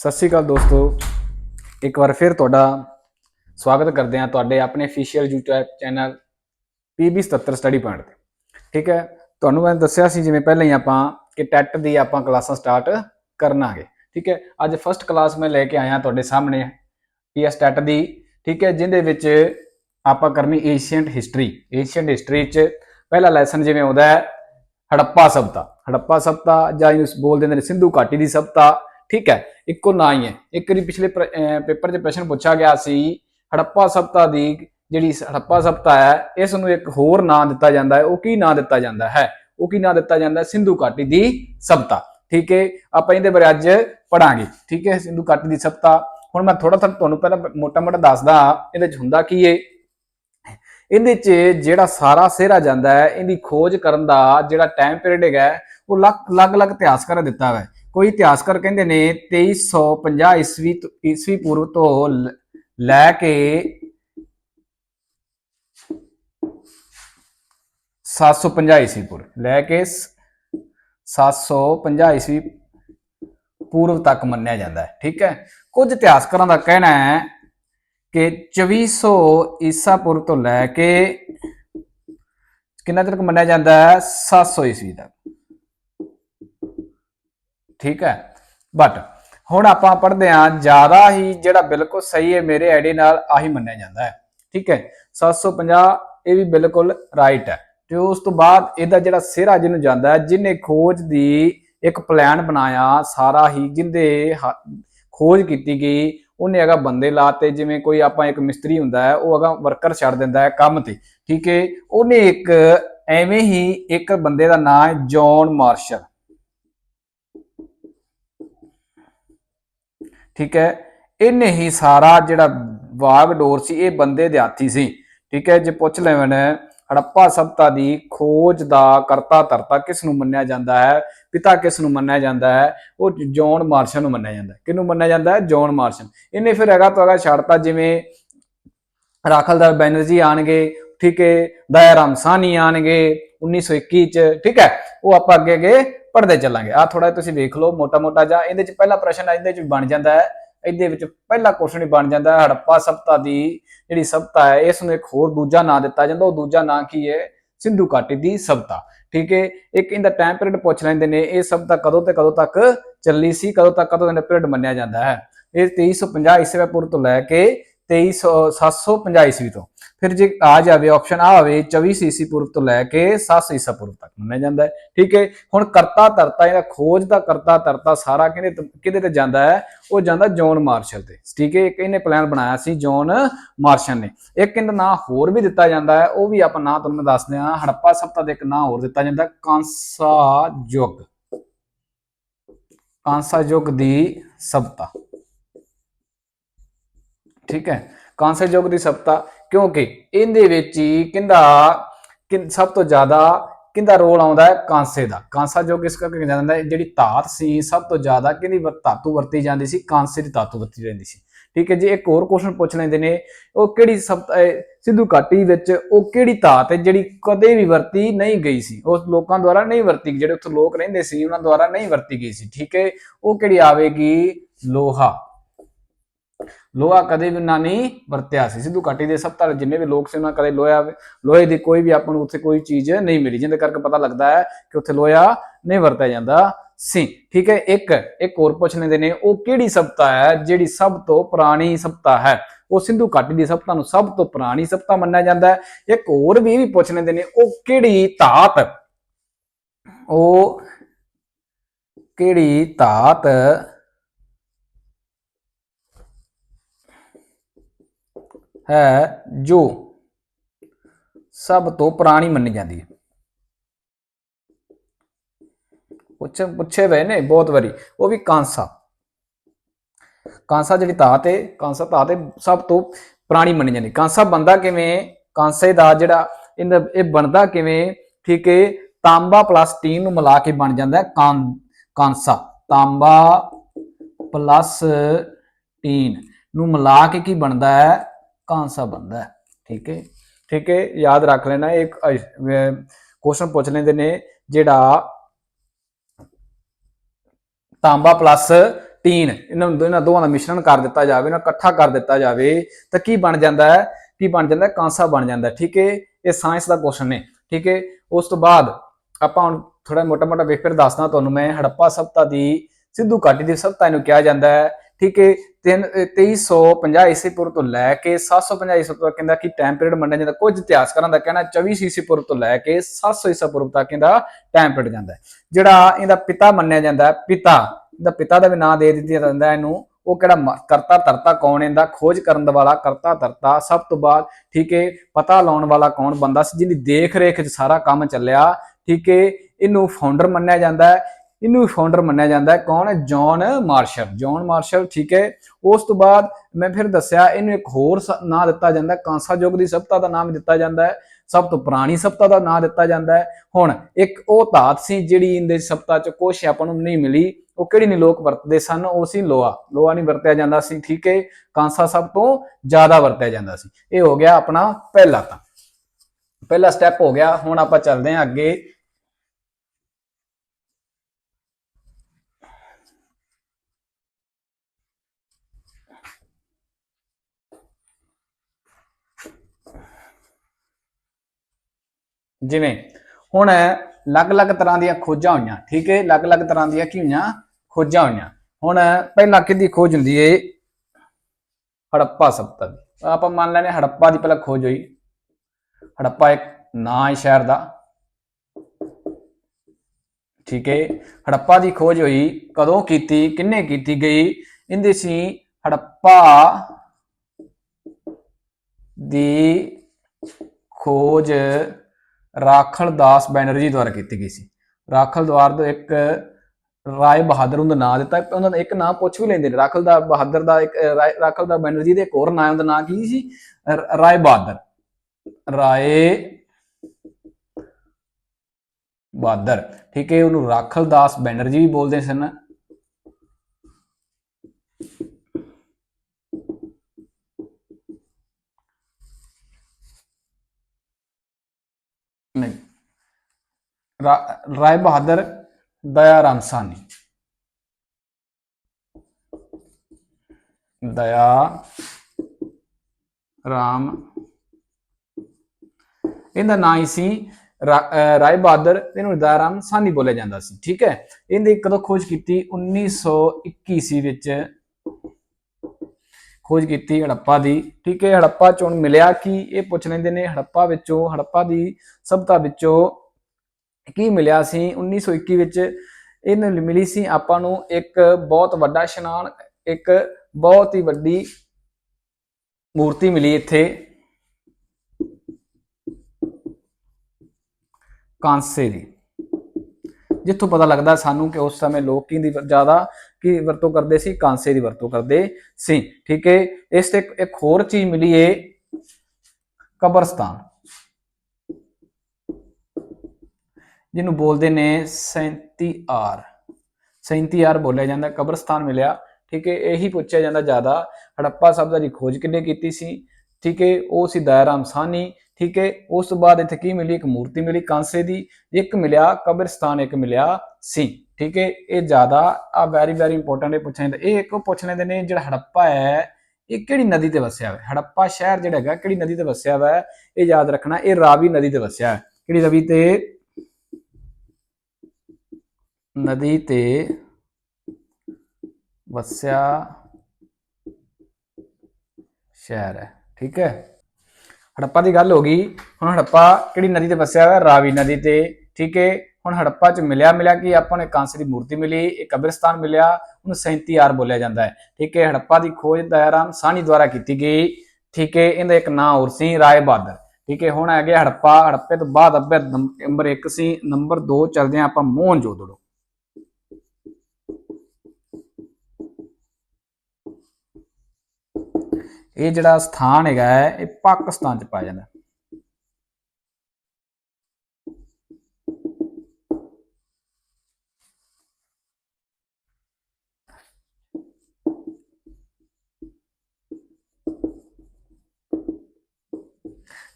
ਸਤਿ ਸ਼੍ਰੀ ਅਕਾਲ ਦੋਸਤੋ। ਇੱਕ ਵਾਰ ਫਿਰ ਤੁਹਾਡਾ ਸਵਾਗਤ ਕਰਦੇ ਹਾਂ ਤੁਹਾਡੇ ਆਪਣੇ official YouTube channel PB77 study point ਤੇ। ਠੀਕ ਹੈ, ਤੁਹਾਨੂੰ ਮੈਂ ਦੱਸਿਆ ਸੀ ਜਿਵੇਂ ਪਹਿਲਾਂ ਹੀ ਆਪਾਂ ਕਿ ਟੈਟ ਦੀ ਆਪਾਂ ਕਲਾਸਾਂ ਸਟਾਰਟ ਕਰਨਾਗੇ। ਠੀਕ ਹੈ, ਅੱਜ ਫਸਟ ਕਲਾਸ ਮੈਂ ਲੈ ਕੇ ਆਇਆ ਤੁਹਾਡੇ ਸਾਹਮਣੇ ਪੀਐਸ ਟੈਟ ਦੀ। ਠੀਕ ਹੈ, ਜਿਹਦੇ ਵਿੱਚ ਆਪਾਂ ਕਰਨੀ ਏਸ਼ੀਅੰਟ ਹਿਸਟਰੀ ਏਸ਼ੀਅੰਟ ਹਿਸਟਰੀ ਚ ਪਹਿਲਾ ਲੈਸਨ ਜਿਵੇਂ ਆਉਂਦਾ ਹੈ, ਹੜੱਪਾ ਸਭਤਾ। ਹੜੱਪਾ ਸਭਤਾ ਜਾਂ ਇਹਨੂੰ ਬੋਲਦੇ ਨੇ ਸਿੰਧੂ ਘਾਟੀ ਦੀ ਸਭਤਾ। ਠੀਕ ਹੈ ਇੱਕੋ ਨਾ ਹੀ ਹੈ। ਇੱਕ ਵਾਰੀ ਪਿਛਲੇ ਪੇਪਰ 'ਚ ਪ੍ਰਸ਼ਨ ਪੁੱਛਿਆ ਗਿਆ ਸੀ, ਹੜੱਪਾ ਸਭਤਾ ਦੀ ਜਿਹੜੀ ਸ- ਹੜੱਪਾ ਸਭਤਾ ਹੈ, ਇਸ ਨੂੰ ਇੱਕ ਹੋਰ ਨਾਂ ਦਿੱਤਾ ਜਾਂਦਾ ਹੈ। ਉਹ ਕੀ ਨਾਂ ਦਿੱਤਾ ਜਾਂਦਾ ਹੈ? ਉਹ ਕੀ ਨਾਂ ਦਿੱਤਾ ਜਾਂਦਾ ਹੈ? ਸਿੰਧੂ ਘਾਟੀ ਦੀ ਸਭਤਾ ਠੀਕ ਹੈ, ਆਪਾਂ ਇਹਦੇ ਬਾਰੇ ਅੱਜ ਪੜਾਂਗੇ ਠੀਕ ਹੈ, ਸਿੰਧੂ ਘਾਟੀ ਦੀ ਸਭਤਾ ਹੁਣ ਮੈਂ ਥੋੜਾ ਥੋੜਾ ਤੁਹਾਨੂੰ ਪਹਿਲਾਂ ਮੋਟਾ ਮੋਟਾ ਦੱਸਦਾ, ਇਹਦੇ 'ਚ ਹੁੰਦਾ ਕੀ ਹੈ ਇਹਦੇ 'ਚ ਜਿਹੜਾ ਸਾਰਾ ਸਿਹਰਾ ਜਾਂਦਾ ਹੈ, ਇਹਦੀ ਖੋਜ ਕਰਨ ਦਾ ਜਿਹੜਾ ਟਾਈਮ ਪੀਰੀਅਡ ਹੈਗਾ, ਉਹ ਲੱਗ- ਅਲੱਗ-ਅਲੱਗ ਇਤਿਹਾਸਕਾਰ ਦਿੱਤਾ ਹੋਇਆ ਹੈ। ਕੋਈ ਇਤਿਹਾਸਕਾਰ ਕਹਿੰਦੇ ਨੇ 2350 ਈਸਵੀ ਤੋਂ- ਈਸਵੀ ਪੂਰਵ ਤੋਂ ਲ- ਲੈ ਕੇ 750 ਈਸਵੀ ਪੂਰਵ, ਲੈ ਕੇ ਸ- 750 ਈਸਵੀ ਪੂਰਵ ਤੱਕ ਮੰਨਿਆ ਜਾਂਦਾ ਹੈ, ਠੀਕ ਹੈ? ਕੁਝ ਇਤਿਹਾਸਕਾਰਾਂ ਦਾ ਕਹਿਣਾ ਹੈ ਕਿ 2400 ਈਸਾ ਪੂਰਵ ਤੋਂ ਲੈ ਕੇ ਕਿੰਨਾ ਤੱਕ ਮੰਨਿਆ ਜਾਂਦਾ ਹੈ? 700 ਈਸਵੀ ਤੱਕ। ਠੀਕ ਹੈ? ਬਟ ਹੁਣ ਆਪਾਂ ਪੜ੍ਹਦੇ ਹਾਂ, ਜ਼ਿਆਦਾ ਹੀ ਜਿਹੜਾ ਬਿਲਕੁਲ ਸਹੀ ਹੈ ਮੇਰੇ ਆਈਡੀ ਨਾਲ, ਆਹੀ ਮੰਨਿਆ ਜਾਂਦਾ ਹੈ। ਠੀਕ ਹੈ? 750 ਇਹ ਵੀ ਬਿਲਕੁਲ ਰਾਈਟ ਹੈ। ਤੇ ਉਸ ਤੋਂ ਬਾਅਦ ਇਹਦਾ ਜਿਹੜਾ ਸਿਹਰਾ ਜਿਹਨੂੰ ਜਾਂਦਾ ਹੈ, ਜਿਹਨੇ ਖੋਜ ਦੀ ਇੱਕ ਪਲਾਨ ਬਣਾਇਆ, ਸਾਰਾ ਹੀ ਜਿੰਦੇ ਹ- ਖੋਜ ਕੀਤੀ ਗਈ, ਉਹਨੇ ਅਗਾ ਬੰਦੇ ਲਾਤੇ, ਜਿਵੇਂ ਕੋਈ ਆਪਾਂ ਇੱਕ ਮਿਸਤਰੀ ਹੁੰਦਾ ਹੈ, ਉਹ ਅਗਾ ਵਰਕਰ ਛੱਡ ਦਿੰਦਾ ਹੈ ਕੰਮ ਤੇ। ਠੀਕ ਹੈ? ਉਹਨੇ ਇੱਕ ਐਵੇਂ ਹੀ ਇੱਕ ਬੰਦੇ ਦਾ ਨਾਮ ਹੈ ਜੌਨ ਮਾਰਸ਼ਲ ਠੀਕ ਹੈ? ਇਹਨੇ ਹੀ ਸਾਰਾ ਜਿਹੜਾ ਵਾਗਡੋਰ ਸੀ, ਇਹ ਬੰਦੇ ਦੇ ਹਾਥੀ ਸੀ। ਠੀਕ ਹੈ? ਜੇ ਪੁੱਛ ਲੈਵਨ ਹੜੱਪਾ ਸਭਤਾ ਦੀ ਖੋਜ ਦਾ ਕਰਤਾ ਧਰਤਾ ਕਿਸ ਨੂੰ ਮੰਨਿਆ ਜਾਂਦਾ ਹੈ? ਪਿਤਾ ਕਿਸ ਨੂੰ ਮੰਨਿਆ ਜਾਂਦਾ ਹੈ? ਉਹ ਜੌਨ ਮਾਰਸ਼ਨ ਨੂੰ ਮੰਨਿਆ ਜਾਂਦਾ ਹੈ। ਕਿਹਨੂੰ ਮੰਨਿਆ ਜਾਂਦਾ ਹੈ? ਜੌਨ ਮਾਰਸ਼ਨ ਇਹਨੇ ਫਿਰ ਹੈਗਾ ਤੋਂ ਹੈਗਾ ਛੱਡਤਾ ਜਿਵੇਂ ਰਾਖਲਦਾਰ ਬੈਨਰਜੀ ਆਣਗੇ, ਠੀਕ ਹੈ? ਦਇਆਰਾਮ ਸਾਨੀ ਆਣਗੇ 1921 ਚ, ਠੀਕ ਹੈ? ਉਹ ਆਪਾਂ ਅੱਗੇ ਅੱਗੇ ਪੜ੍ਹਦੇ ਚੱਲਾਂਗੇ। ਆ ਥੋੜਾ ਤੁਸੀਂ ਵੇਖ ਲਓ ਮੋਟਾ ਮੋਟਾ ਜਾਂ ਇਹਦੇ ਵਿੱਚ ਪਹਿਲਾ ਪ੍ਰਸ਼ਨ ਇਹਦੇ ਵਿੱਚ ਬਣ ਜਾਂਦਾ ਹੈ। ਇਹਦੇ ਵਿੱਚ ਪਹਿਲਾ ਕੁਐਸਚਨ ਹੀ ਬਣ ਜਾਂਦਾ ਹੈ, ਹੜੱਪਾ ਸਭਤਾ ਦੀ ਜਿਹੜੀ ਸਭਤਾ ਹੈ, ਇਸ ਨੂੰ ਇੱਕ ਹੋਰ ਦੂਜਾ ਨਾਂ ਦਿੱਤਾ ਜਾਂਦਾ, ਉਹ ਦੂਜਾ ਨਾਂ ਕੀ ਹੈ? ਸਿੰਧੂ ਘਾਟੀ ਦੀ ਸਭਤਾ ਠੀਕ ਹੈ? ਇੱਕ ਇਹਦਾ ਟਾਈਮ ਪੀਰੀਅਡ ਪੁੱਛ ਲੈਂਦੇ ਨੇ, ਇਹ ਸਭਤਾ ਕਦੋਂ ਤੇ ਕਦੋਂ ਤੱਕ ਚੱਲੀ ਸੀ, ਕਦੋਂ ਤੱਕ ਕਦੋਂ ਦਾ ਪੀਰੀਅਡ ਮੰਨਿਆ ਜਾਂਦਾ ਹੈ? ਇਹ 2350 ਈਸਵੀ ਪੂਰਵ ਤੋਂ ਲੈ ਕੇ 2300 750 ਈਸਵੀ ਤੋਂ। ਫਿਰ ਜੇ ਆ ਜਾਵੇ ਆਪਸ਼ਨ ਆ ਆਵੇ 24 ਈਸਵੀ ਪੂਰਵ ਤੋਂ ਲੈ ਕੇ 700 ਈਸਾ ਪੂਰਵ ਤੱਕ ਮੰਨਿਆ ਜਾਂਦਾ ਹੈ। ਠੀਕ ਹੈ, ਹੁਣ ਕਰਤਾ ਧਰਤਾ, ਇਹਦਾ ਖੋਜ ਦਾ ਕਰਤਾ ਧਰਤਾ ਸਾਰਾ ਕਿਹਦੇ ਤੇ- ਕਿਹਦੇ ਤੇ ਜਾਂਦਾ ਹੈ? ਉਹ ਜਾਂਦਾ ਜੌਨ ਮਾਰਸ਼ਲ ਤੇ। ਠੀਕ ਹੈ, ਇੱਕ ਇਹਨੇ ਪਲਾਨ ਬਣਾਇਆ ਸੀ ਜੌਨ ਮਾਰਸ਼ਲ ਨੇ। ਇੱਕ ਇਹਦਾ ਨਾਂ ਹੋਰ ਵੀ ਦਿੱਤਾ ਜਾਂਦਾ ਹੈ, ਉਹ ਵੀ ਆਪਾਂ ਨਾਂ ਤੁਹਾਨੂੰ ਦੱਸਦੇ ਹਾਂ। ਹੜੱਪਾ ਸਭਤਾ ਦੇ ਇੱਕ ਨਾਂ ਹੋਰ ਦਿੱਤਾ ਜਾਂਦਾ ਕਾਂਸਾ ਯੁੱਗ। ਕਾਂਸਾ ਯੁੱਗ ਦੀ ਸਭਤਾ। ਠੀਕ ਹੈ? ਕਾਂਸੇ ਯੁੱਗ ਦੀ ਸਭਤਾ ਕਿਉਂਕਿ ਇਹਦੇ ਵਿੱਚ ਹੀ ਕਿੰਦਾ ਸਭ ਤੋਂ ਜ਼ਿਆਦਾ ਕਿੰਦਾ ਰੋਲ ਆਉਂਦਾ ਹੈ? ਕਾਂਸੇ ਦਾ। ਕਾਂਸਾ ਯੁੱਗ ਇਸ ਕਰਕੇ ਕਿਹਾ ਜਾਂਦਾ ਹੈ, ਜਿਹੜੀ ਧਾਤ ਸੀ, ਸਭ ਤੋਂ ਜ਼ਿਆਦਾ ਕਿਹਦੀ ਧਾਤੂ ਵਰਤੀ ਜਾਂਦੀ ਸੀ? ਕਾਂਸੇ ਦੀ ਧਾਤੂ ਵਰਤੀ ਜਾਂਦੀ ਸੀ। ਠੀਕ ਹੈ ਜੀ, ਇੱਕ ਹੋਰ ਕੁਐਸਚਨ ਪੁੱਛ ਲੈਂਦੇ ਨੇ, ਉਹ ਕਿਹੜੀ ਸਭ ਅਹ ਸਿੱਧੂ ਘਾਟੀ ਵਿੱਚ ਉਹ ਕਿਹੜੀ ਧਾਤ ਹੈ ਜਿਹੜੀ ਕਦੇ ਵੀ ਵਰਤੀ ਨਹੀਂ ਗਈ ਸੀ? ਉਸ ਲੋਕਾਂ ਦੁਆਰਾ ਨਹੀਂ ਵਰਤੀ ਜਿਹੜੇ ਉੱਥੇ ਲੋਕ ਰਹਿੰਦੇ ਸੀ, ਉਹਨਾਂ ਦੁਆਰਾ ਨਹੀਂ ਵਰਤੀ ਗਈ ਸੀ। ਠੀਕ ਹੈ, ਉਹ ਕਿਹੜੀ ਆਵੇਗੀ? ਲੋਹਾ। ਲੋਹਾ ਕਦੇ ਵੀ ਨਾ ਨਹੀਂ ਵਰਤਿਆ ਸੀ। ਸਿੱਧੂ ਘਾਟੀ ਦੇ ਸਭ ਤੋਂ ਜਿੰਨੇ ਵੀ ਲੋਕ ਸੀ, ਉਹਨਾਂ ਕਦੇ ਲੋਹਾ ਲੋਹੇ ਦੀ ਕੋਈ ਵੀ ਆਪਾਂ ਨੂੰ ਉੱਥੇ ਕੋਈ ਚੀਜ਼ ਨਹੀਂ ਮਿਲੀ, ਜਿਹਦੇ ਕਰਕੇ ਪਤਾ ਲੱਗਦਾ ਹੈ ਕਿ ਉੱਥੇ ਲੋਹਾ ਨਹੀਂ ਵਰਤਿਆ ਜਾਂਦਾ ਸੀ। ਠੀਕ ਹੈ, ਇੱਕ ਇੱਕ ਹੋਰ ਪੁੱਛ ਲੈਂਦੇ ਨੇ, ਉਹ ਕਿਹੜੀ ਸਭਤਾ ਹੈ ਜਿਹੜੀ ਸਭ ਤੋਂ ਪੁਰਾਣੀ ਸਭਤਾ ਹੈ? ਉਹ ਸਿੰਧੂ ਘਾਟੀ ਦੀ ਸਭਤਾ ਨੂੰ ਸਭ ਤੋਂ ਪੁਰਾਣੀ ਸਭਤਾ ਮੰਨਿਆ ਜਾਂਦਾ ਹੈ। ਇੱਕ ਹੋਰ ਵੀ ਇਹ ਵੀ ਪੁੱਛ ਲੈਂਦੇ ਨੇ, ਉਹ ਕਿਹੜੀ ਧਾਤ? ਉਹ ਕਿਹੜੀ ਧਾਤ ਹੈ ਜੋ ਸਭ ਤੋਂ ਪੁਰਾਣੀ ਮੰਨੀ ਜਾਂਦੀ ਹੈ। ਪੁੱਛੇ ਪੁੱਛੇ ਹੋਏ ਨੇ ਬਹੁਤ ਵਾਰੀ। ਉਹ ਵੀ ਕਾਂਸਾ। ਕਾਂਸਾ ਜਿਹੜੀ ਧਾਤ ਹੈ ਕਾਂਸਾ ਧਾਤ ਹੈ ਸਭ ਤੋਂ ਪੁਰਾਣੀ ਮੰਨੀ ਜਾਂਦੀ। ਕਾਂਸਾ ਬੰਦਾ ਕਿਵੇਂ? ਕਾਂਸੇ ਦਾ ਜਿਹੜਾ ਇਹਦਾ ਇਹ ਬਣਦਾ ਕਿਵੇਂ? ਠੀਕ ਹੈ ਤਾਂਬਾ ਪਲੱਸ ਟੀਨ ਨੂੰ ਮਿਲਾ ਕੇ ਬਣ ਜਾਂਦਾ ਕਾਂ ਕਾਂਸਾ। ਤਾਂਬਾ ਪਲੱਸ ਟੀਨ ਨੂੰ ਮਿਲਾ ਕੇ ਕੀ ਬਣਦਾ ਹੈ? ਕਾਂਸਾ ਬਣਦਾ ਹੈ, ਠੀਕ ਹੈ? ਠੀਕ ਹੈ, ਯਾਦ ਰੱਖ ਲੈਣਾ, ਇੱਕ ਕੁਐਸਚਨ ਪੁੱਛ ਲੈਂਦੇ ਨੇ, ਜਿਹੜਾ ਤਾਂਬਾ ਪਲੱਸ ਟੀਨ, ਇਹਨਾਂ ਨੂੰ ਇਹਨਾਂ ਦੋਵਾਂ ਦਾ ਮਿਸ਼ਰਣ ਕਰ ਦਿੱਤਾ ਜਾਵੇ, ਇਹਨਾਂ ਇਕੱਠਾ ਕਰ ਦਿੱਤਾ ਜਾਵੇ, ਤਾਂ ਕੀ ਬਣ ਜਾਂਦਾ ਹੈ? ਕੀ ਬਣ ਜਾਂਦਾ ਹੈ? ਕਾਂਸਾ ਬਣ ਜਾਂਦਾ ਠੀਕ ਹੈ? ਇਹ ਸਾਇੰਸ ਦਾ ਕੁਐਸਚਨ ਨੇ, ਠੀਕ ਹੈ? ਉਸ ਤੋਂ ਬਾਅਦ ਆਪਾਂ ਹੁਣ ਥੋੜਾ ਮੋਟਾ ਮੋਟਾ ਵੇਖ ਫਿਰ ਦੱਸਦਾ ਤੁਹਾਨੂੰ ਮੈਂ, ਹੜੱਪਾ ਸਭਤਾ ਦੀ ਸਿੱਧੂ ਘਾਟੀ ਦੀ ਸਭਤਾ ਇਹਨੂੰ ਕਿਹਾ ਜਾਂਦਾ ਹੈ ਠੀਕ ਹੈ, ਤਿੰਨ- ਅਹ 2350 ਈਸਵੀ ਪੂਰਵ ਤੋਂ ਲੈ ਕੇ 750 ਈਸਵੀ ਤੱਕ ਕਹਿੰਦਾ ਕਿ ਟਾਈਮ ਪੀਰੀਅਡ ਮੰਨਿਆ ਜਾਂਦਾ, ਕੁਝ ਇਤਿਹਾਸਕਾਰਾਂ ਦਾ ਕਹਿਣਾ 24 ਈਸਵੀ ਪੂਰਵ ਤੋਂ ਲੈ ਕੇ 700 ਈਸਵੀ ਪੂਰਵ ਤੱਕ ਇਹਦਾ ਟਾਈਮ ਪੀਰੀਅਡ ਜਾਂਦਾ ਜਿਹੜਾ ਇਹਦਾ ਪਿਤਾ ਮੰਨਿਆ ਜਾਂਦਾ ਪਿਤਾ ਦਾ ਪਿਤਾ ਦਾ ਵੀ ਨਾਂ ਦੇ ਦਿੱਤਾ ਜਾਂਦਾ ਇਹਨੂੰ, ਉਹ ਕਿਹੜਾ ਕਰਤਾ ਧਰਤਾ ਕੌਣ ਇਹਦਾ ਖੋਜ ਕਰਨ ਵਾਲਾ ਕਰਤਾ ਧਰਤਾ, ਸਭ ਤੋਂ ਬਾਅਦ ਠੀਕ ਹੈ, ਪਤਾ ਲਾਉਣ ਵਾਲਾ ਕੌਣ ਬੰਦਾ ਸੀ, ਜਿਹਦੀ ਦੇਖ ਰੇਖ 'ਚ ਸਾਰਾ ਕੰਮ ਚੱਲਿਆ, ਠੀਕ ਹੈ, ਇਹਨੂੰ ਫਾਊਂਡਰ ਮੰਨਿਆ ਜਾਂਦਾ ਹੈ ਇਹਨੂੰ ਫਾਊਂਡਰ ਮੰਨਿਆ ਜਾਂਦਾ ਹੈ। ਕੌਣ? ਹੈ ਜੌਨ ਮਾਰਸ਼ਲ ਜੌਨ ਮਾਰਸ਼ਲ ਠੀਕ ਹੈ। ਉਸ ਤੋਂ ਬਾਅਦ ਮੈਂ ਫਿਰ ਦੱਸਿਆ, ਇਹਨੂੰ ਇੱਕ ਹੋਰ ਸ- ਨਾਂ ਦਿੱਤਾ ਜਾਂਦਾ ਹੈ। ਕਾਂਸਾ ਯੁੱਗ ਦੀ ਸਭਤਾ ਦਾ ਨਾਮ ਦਿੱਤਾ ਜਾਂਦਾ ਹੈ। ਸਭ ਤੋਂ ਪੁਰਾਣੀ ਸਭਤਾ ਦਾ ਨਾਮ ਦਿੱਤਾ ਜਾਂਦਾ ਹੈ। ਹੁਣ ਇੱਕ ਉਹ ਧਾਤ ਸੀ ਜਿਹੜੀ ਇਹਦੇ ਸਭਤਾ ਚ ਕੁਛ ਆਪਾਂ ਨੂੰ ਨਹੀਂ ਮਿਲੀ। ਉਹ ਕਿਹੜੀ ਨਹੀਂ ਲੋਕ ਵਰਤਦੇ ਸਨ? ਉਹ ਸੀ ਲੋਹਾ। ਲੋਹਾ ਨਹੀਂ ਵਰਤਿਆ ਜਾਂਦਾ ਸੀ, ਠੀਕ ਹੈ। ਕਾਂਸਾ ਸਭ ਤੋਂ ਜ਼ਿਆਦਾ ਵਰਤਿਆ ਜਾਂਦਾ ਸੀ। ਇਹ ਹੋ ਗਿਆ ਆਪਣਾ ਪਹਿਲਾ ਤਾਂ। ਪਹਿਲਾ ਸਟੈਪ ਹੋ ਗਿਆ। ਹੁਣ ਆਪਾਂ ਚੱਲਦੇ ਹਾਂ ਅੱਗੇ। ਜਿਵੇਂ ਹੁਣ ਅਲੱਗ-ਅਲੱਗ ਤਰ੍ਹਾਂ ਦੀਆਂ ਖੋਜਾਂ ਹੋਈਆਂ, ਠੀਕ ਹੈ, ਅਲੱਗ-ਅਲੱਗ ਤਰ੍ਹਾਂ ਦੀਆਂ ਕੀ ਹੋਈਆਂ? ਖੋਜਾਂ ਹੋਈਆਂ। ਹੁਣ ਪਹਿਲਾਂ ਕਿਹਦੀ ਖੋਜ ਹੁੰਦੀ ਏ? ਹੜੱਪਾ ਸਭਤਾ ਦੀ। ਆਪਾਂ ਮੰਨ ਲੈਨੇ ਹੜੱਪਾ ਦੀ ਪਹਿਲਾਂ ਖੋਜ ਹੋਈ। ਹੜੱਪਾ ਇੱਕ ਨਾਂ ਹੈ ਸ਼ਹਿਰ ਦਾ। ਠੀਕ ਹੈ, ਹੜੱਪਾ ਦੀ ਖੋਜ ਹੋਈ, ਕਦੋਂ ਕੀਤੀ, ਕਿੰਨੇ ਕੀਤੀ ਗਈ? ਇਹਦੇ ਸੀ ਹੜੱਪਾ ਦੀ ਖੋਜ ਰਾਖਲ ਦਾਸ ਬੈਨਰਜੀ ਦੁਆਰਾ ਕੀਤੀ ਗਈ ਸੀ। ਰਾਖਲ ਦੁਆਰ ਤੋਂ ਇੱਕ ਰਾਏ ਬਹਾਦਰ ਉਹਦਾ ਨਾਮ ਦਿੱਤਾ, ਉਹਨਾਂ ਦਾ ਇੱਕ ਨਾਮ ਪੁੱਛ ਵੀ ਲੈਂਦੇ ਨੇ। ਰਾਖਲ ਦਾ ਬਹਾਦਰ ਦਾ ਇੱਕ, ਰਾਏ- ਰਾਖਲ ਦਾ ਬੈਨਰਜੀ ਦੇ ਇੱਕ ਹੋਰ ਨਾਮ ਦਾ ਨਾਮ ਕੀ ਸੀ? ਰਾਏ ਬਹਾਦਰ। ਰਾਏ ਬਹਾਦਰ। ਠੀਕ ਹੈ, ਉਹਨੂੰ ਰਾਖਲ ਦਾਸ ਬੈਨਰਜੀ ਵੀ ਬੋਲਦੇ ਸਨ ਨਹੀਂ ਰਾ- ਰਾਏ ਬਹਾਦਰ, ਦਇਆ ਰਾਮ ਸਾਨੀ ਦਇਆ ਰਾਮ। ਇਹਦਾ ਨਾਂ ਹੀ ਸੀ ਰਾਏ ਬਹਾਦਰ, ਇਹਨੂੰ ਦਇਆ ਰਾਮ ਸਾਨੀ ਬੋਲਿਆ ਜਾਂਦਾ ਸੀ, ਠੀਕ ਹੈ? ਇਹਦੀ ਕਦੋਂ ਖੋਜ ਕੀਤੀ? 1921 ਈਸਵੀ ਵਿੱਚ। ਖੋਜ ਕੀਤੀ ਹੜੱਪਾ ਦੀ, ਠੀਕ ਹੈ? ਹੜੱਪਾ ਚੋਂ ਮਿਲਿਆ ਕਿ? ਇਹ ਪੁੱਛ ਲੈਂਦੇ ਨੇ ਹੜੱਪਾ ਵਿੱਚੋਂ, ਹੜੱਪਾ ਦੀ ਸਭਤਾ ਵਿੱਚੋਂ ਕੀ ਮਿਲਿਆ ਸੀ? 1921 ਵਿੱਚ ਇਹਨੂੰ ਮਿਲੀ ਸੀ ਆਪਾਂ ਨੂੰ ਇੱਕ ਬਹੁਤ ਵੱਡਾ ਇਸ਼ਨਾਨ, ਇੱਕ ਬਹੁਤ ਹੀ ਵੱਡੀ ਮੂਰਤੀ ਮਿਲੀ ਇੱਥੇ। ਕਾਂਸੇ ਦੀ। ਜਿੱਥੋਂ ਪਤਾ ਲੱਗਦਾ ਸਾਨੂੰ ਕਿ ਉਸ ਸਮੇਂ ਲੋਕ ਕੀ ਦੀ ਜ਼ਿਆਦਾ ਕੀ ਵਰਤੋਂ ਕਰਦੇ ਸੀ? ਕਾਂਸੇ ਦੀ ਵਰਤੋਂ ਕਰਦੇ ਸੀ। ਠੀਕ ਹੈ ਇਸ ਤੇ ਇੱਕ ਹੋਰ ਚੀਜ਼ ਮਿਲੀ ਏ ਕਬਰਸਤਾਨ। ਜਿਹਨੂੰ ਬੋਲਦੇ ਨੇ 37 ਆਰ 37 ਆਰ ਬੋਲਿਆ ਜਾਂਦਾ, ਕਬਰਸਤਾਨ ਮਿਲਿਆ। ਠੀਕ ਹੈ, ਇਹੀ ਪੁੱਛਿਆ ਜਾਂਦਾ ਜ਼ਿਆਦਾ। ਹੜੱਪਾ ਸਭਦਾ ਦੀ ਖੋਜ ਕਿੰਨੇ ਕੀਤੀ ਸੀ? ਠੀਕ ਹੈ, ਉਹ ਸੀ ਦਾਇਰਾਮ ਸਾਨੀ। ਠੀਕ ਹੈ, ਉਸ ਤੋਂ ਬਾਅਦ ਇੱਥੇ ਕੀ ਮਿਲੀ? ਇੱਕ ਮੂਰਤੀ ਮਿਲੀ ਕਾਂਸੇ ਦੀ। ਇੱਕ ਮਿਲਿਆ, ਕਬਰਸਤਾਨ ਇੱਕ ਮਿਲਿਆ ਸੀ। ਠੀਕ ਹੈ, ਇਹ ਜ਼ਿਆਦਾ ਆ ਵੈਰੀ ਵੈਰੀ ਇੰਪੋਰਟੈਂਟ ਇਹ ਪੁੱਛਿਆ ਜਾਂਦਾ। ਇਹ ਇੱਕ ਉਹ ਪੁੱਛ ਲੈਂਦੇ ਨੇ, ਜਿਹੜਾ ਹੜੱਪਾ ਹੈ, ਇਹ ਕਿਹੜੀ ਨਦੀ ਤੇ ਵਸਿਆ ਹੋਇਆ? ਹੜੱਪਾ ਸ਼ਹਿਰ ਜਿਹੜਾ ਹੈਗਾ, ਕਿਹੜੀ ਨਦੀ ਤੇ ਵਸਿਆ ਹੋਇਆ? ਇਹ ਯਾਦ ਰੱਖਣਾ, ਇਹ ਰਾਵੀ ਨਦੀ ਤੇ ਵਸਿਆ। ਹੈ ਕਿਹੜੀ ਰਵੀ ਤੇ? ਨਦੀ ਤੇ ਵਸਿਆ ਸ਼ਹਿਰ ਹੈ, ਠੀਕ ਹੈ? ਹੜੱਪਾ ਦੀ ਗੱਲ ਹੋ ਗਈ, ਹੁਣ ਹੜੱਪਾ ਕਿਹੜੀ ਨਦੀ ਤੇ ਵਸਿਆ ਹੋਇਆ? ਰਾਵੀ ਨਦੀ ਤੇ, ਠੀਕ ਹੈ? ਹੁਣ ਹੜੱਪਾ ਚ ਮਿਲਿਆ ਮਿਲਿਆ ਕਿ? ਆਪਾਂ ਨੂੰ ਇੱਕ ਕਾਂਸੇ ਦੀ ਮੂਰਤੀ ਮਿਲੀ, ਇੱਕ ਕਬਰਿਸਤਾਨ ਮਿਲਿਆ, ਉਹਨੂੰ 37 ਆਰ ਬੋਲਿਆ ਜਾਂਦਾ ਹੈ, ਠੀਕ ਹੈ? ਹੜੱਪਾ ਦੀ ਖੋਜ ਦਇਆਰਾਮ ਸਾਨੀ ਦੁਆਰਾ ਕੀਤੀ ਗਈ, ਠੀਕ ਹੈ? ਇਹਦਾ ਇੱਕ ਨਾਂ ਹੋਰ ਸੀ, ਰਾਏ ਬਹਾਦਰ ਠੀਕ ਹੈ? ਹੁਣ ਆ ਗਿਆ ਹੜੱਪਾ, ਹੜੱਪੇ ਤੋਂ ਬਾਅਦ ਅੱਬੇ ਨੰਬਰ 1 ਸੀ, ਨੰਬਰ 2 ਚੱਲਦੇ ਹਾਂ ਆਪਾਂ ਮੋਹਨ ਇਹ ਜਿਹੜਾ ਸਥਾਨ ਹੈਗਾ ਇਹ ਪਾਕਿਸਤਾਨ ਚ ਪਾਇਆ ਜਾਂਦਾ।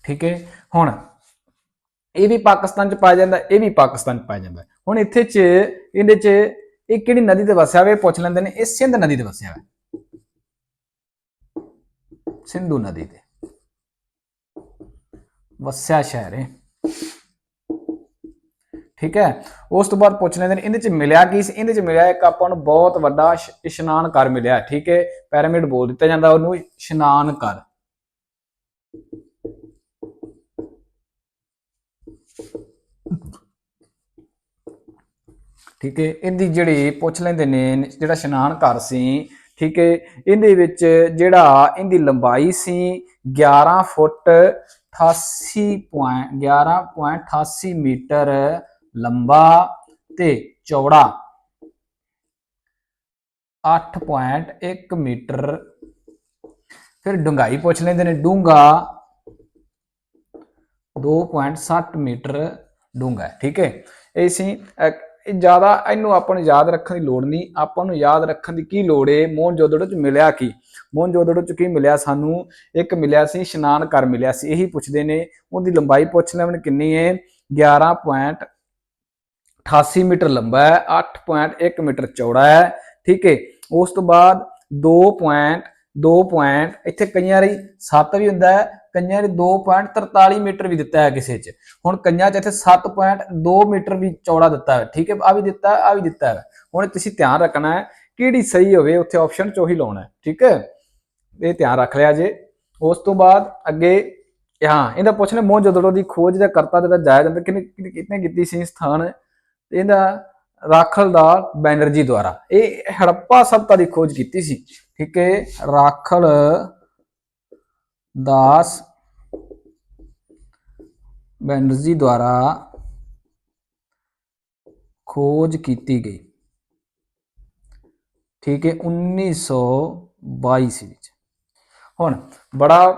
ਠੀਕ ਹੈ, ਹੁਣ ਇਹ ਵੀ ਪਾਕਿਸਤਾਨ ਚ ਪਾਇਆ ਜਾਂਦਾ, ਇਹ ਵੀ ਪਾਕਿਸਤਾਨ ਚ ਪਾਇਆ ਜਾਂਦਾ। ਹੁਣ ਇੱਥੇ ਚ, ਇਹਦੇ ਚ ਇਹ ਕਿਹੜੀ ਨਦੀ ਤੇ ਵਸਿਆ ਹੋਇਆ ਇਹ ਪੁੱਛ ਲੈਂਦੇ ਨੇ, ਇਹ ਸਿੰਧ ਨਦੀ ਤੇ ਵਸਿਆ ਹੋਇਆ ਸਿੰਧੂ ਨਦੀ ਤੇ। ਵਸਿਆ ਸ਼ਹਿਰ ਹੈ ਠੀਕ ਹੈ? ਉਸ ਤੋਂ ਬਾਅਦ ਪੁੱਛ ਲੈਂਦੇ ਨੇ, ਇਹਦੇ ਚ ਮਿਲਿਆ ਕੀ ਸੀ? ਇਹਦੇ ਚ ਮਿਲਿਆ ਇੱਕ ਆਪਾਂ ਨੂੰ ਬਹੁਤ ਵੱਡਾ ਇਸ਼ਨਾਨ ਘਰ ਮਿਲਿਆ। ਠੀਕ ਹੈ? ਪੈਰਾਮਿਡ ਬੋਲ ਦਿੱਤਾ ਜਾਂਦਾ, ਉਹਨੂੰ ਇਸ਼ਨਾਨ ਕਰ ਠੀਕ ਹੈ? ਇਹਦੀ ਜਿਹੜੀ ਪੁੱਛ ਲੈਂਦੇ ਨੇ, ਜਿਹੜਾ ਇਸ਼ਨਾਨ ਘਰ ਸੀ ਠੀਕ ਹੈ, ਇਹਦੇ ਵਿੱਚ ਜਿਹੜਾ ਇਹਦੀ ਲੰਬਾਈ ਸੀ 11 ਫੁੱਟ 88 ਪੁਆਇੰਟ 11.88 ਮੀਟਰ ਲੰਬਾ ਤੇ ਚੌੜਾ 8.1 ਮੀਟਰ। ਫਿਰ ਡੂੰਘਾਈ ਪੁੱਛ ਲੈਂਦੇ ਨੇ, ਡੂੰਘਾ 2.60 ਮੀਟਰ ਡੂੰਘਾ ਠੀਕ ਹੈ। ਇਹ ਸੀ ਇਹ ਜ਼ਿਆਦਾ ਇਹਨੂੰ ਆਪਾਂ ਨੂੰ ਯਾਦ ਰੱਖਣ ਦੀ ਲੋੜ ਨਹੀਂ, ਆਪਾਂ ਨੂੰ ਯਾਦ ਰੱਖਣ ਦੀ ਕੀ ਲੋੜ ਏ? ਮੋਹਨ ਮੋਹਨਜੋਦੜੋ ਚ ਮਿਲਿਆ ਕੀ? ਮੋਹਨ ਮੋਹਨਜੋਦੜੋ ਚ ਕੀ ਮਿਲਿਆ ਸਾਨੂੰ? ਇੱਕ ਮਿਲਿਆ ਸੀ, ਇਸ਼ਨਾਨ ਕਰ ਮਿਲਿਆ ਸੀ, ਇਹੀ ਪੁੱਛਦੇ ਨੇ। ਉਹਦੀ ਲੰਬਾਈ ਪੁੱਛ ਲੈਣ ਕਿੰਨੀ ਏ? 11.88 ਮੀਟਰ ਲੰਬਾ ਹੈ 8.1 ਮੀਟਰ ਚੌੜਾ ਹੈ, ਠੀਕ ਹੈ ਉਸ ਤੋਂ ਬਾਅਦ 2.2 ਪੁਆਇੰਟ ਇੱਥੇ ਕਈਆਂ ਲਈ 7 ਵੀ ਹੁੰਦਾ ਹੈ, ਕਈਆਂ ਰੀ 2.43 ਮੀਟਰ ਵੀ ਦਿੱਤਾ ਹੈ ਕਿਸੇ 'ਚ। ਹੁਣ ਕਈਆਂ 'ਚ ਇੱਥੇ 7.2 ਮੀਟਰ ਵੀ ਚੌੜਾ ਦਿੱਤਾ ਹੈ। ਠੀਕ ਹੈ ਆ ਵੀ ਦਿੱਤਾ ਹੈ ਆ ਵੀ ਦਿੱਤਾ ਹੈ। ਹੁਣ ਤੁਸੀਂ ਧਿਆਨ ਰੱਖਣਾ ਹੈ, ਕਿਹੜੀ ਸਹੀ ਹੋਵੇ, ਉੱਥੇ ਆਪਸ਼ਨ ਚੋਹੀ ਲਾਉਣਾ ਹੈ। ਠੀਕ ਹੈ? ਇਹ ਧਿਆਨ ਰੱਖ ਲਿਆ ਜੇ। ਉਸ ਤੋਂ ਬਾਅਦ ਅੱਗੇ, ਹਾਂ, ਇਹਦਾ ਪੁੱਛਣਾ ਮੋਹਨਜੋਦੜੋ ਦੀ ਖੋਜ ਦਾ ਕਰਤਾ ਜਿਹੜਾ ਜਾਇਆ ਜਾਂਦਾ ਕਿਨੇ ਕਿਤਨੇ ਕੀਤੀ ਸੀ ਸਥਾਨ? ਇਹਦਾ ਰਾਖਲ ਦਾ ਬੈਨਰਜੀ ਦੁਆਰਾ। ਇਹ ਹੜੱਪਾ ਸਭਤਾ ਦੀ ਖੋਜ ਕੀਤੀ ਸੀ। ਠੀਕ ਹੈ, ਰਾਖਲ ਦਾਸ ਬੈਨਰਜੀ ਦੁਆਰਾ ਖੋਜ ਕੀਤੀ ਗਈ। ਠੀਕ ਹੈ 1922 ਸੀ ਵਿੱਚ। ਹੁਣ, ਬੜਾ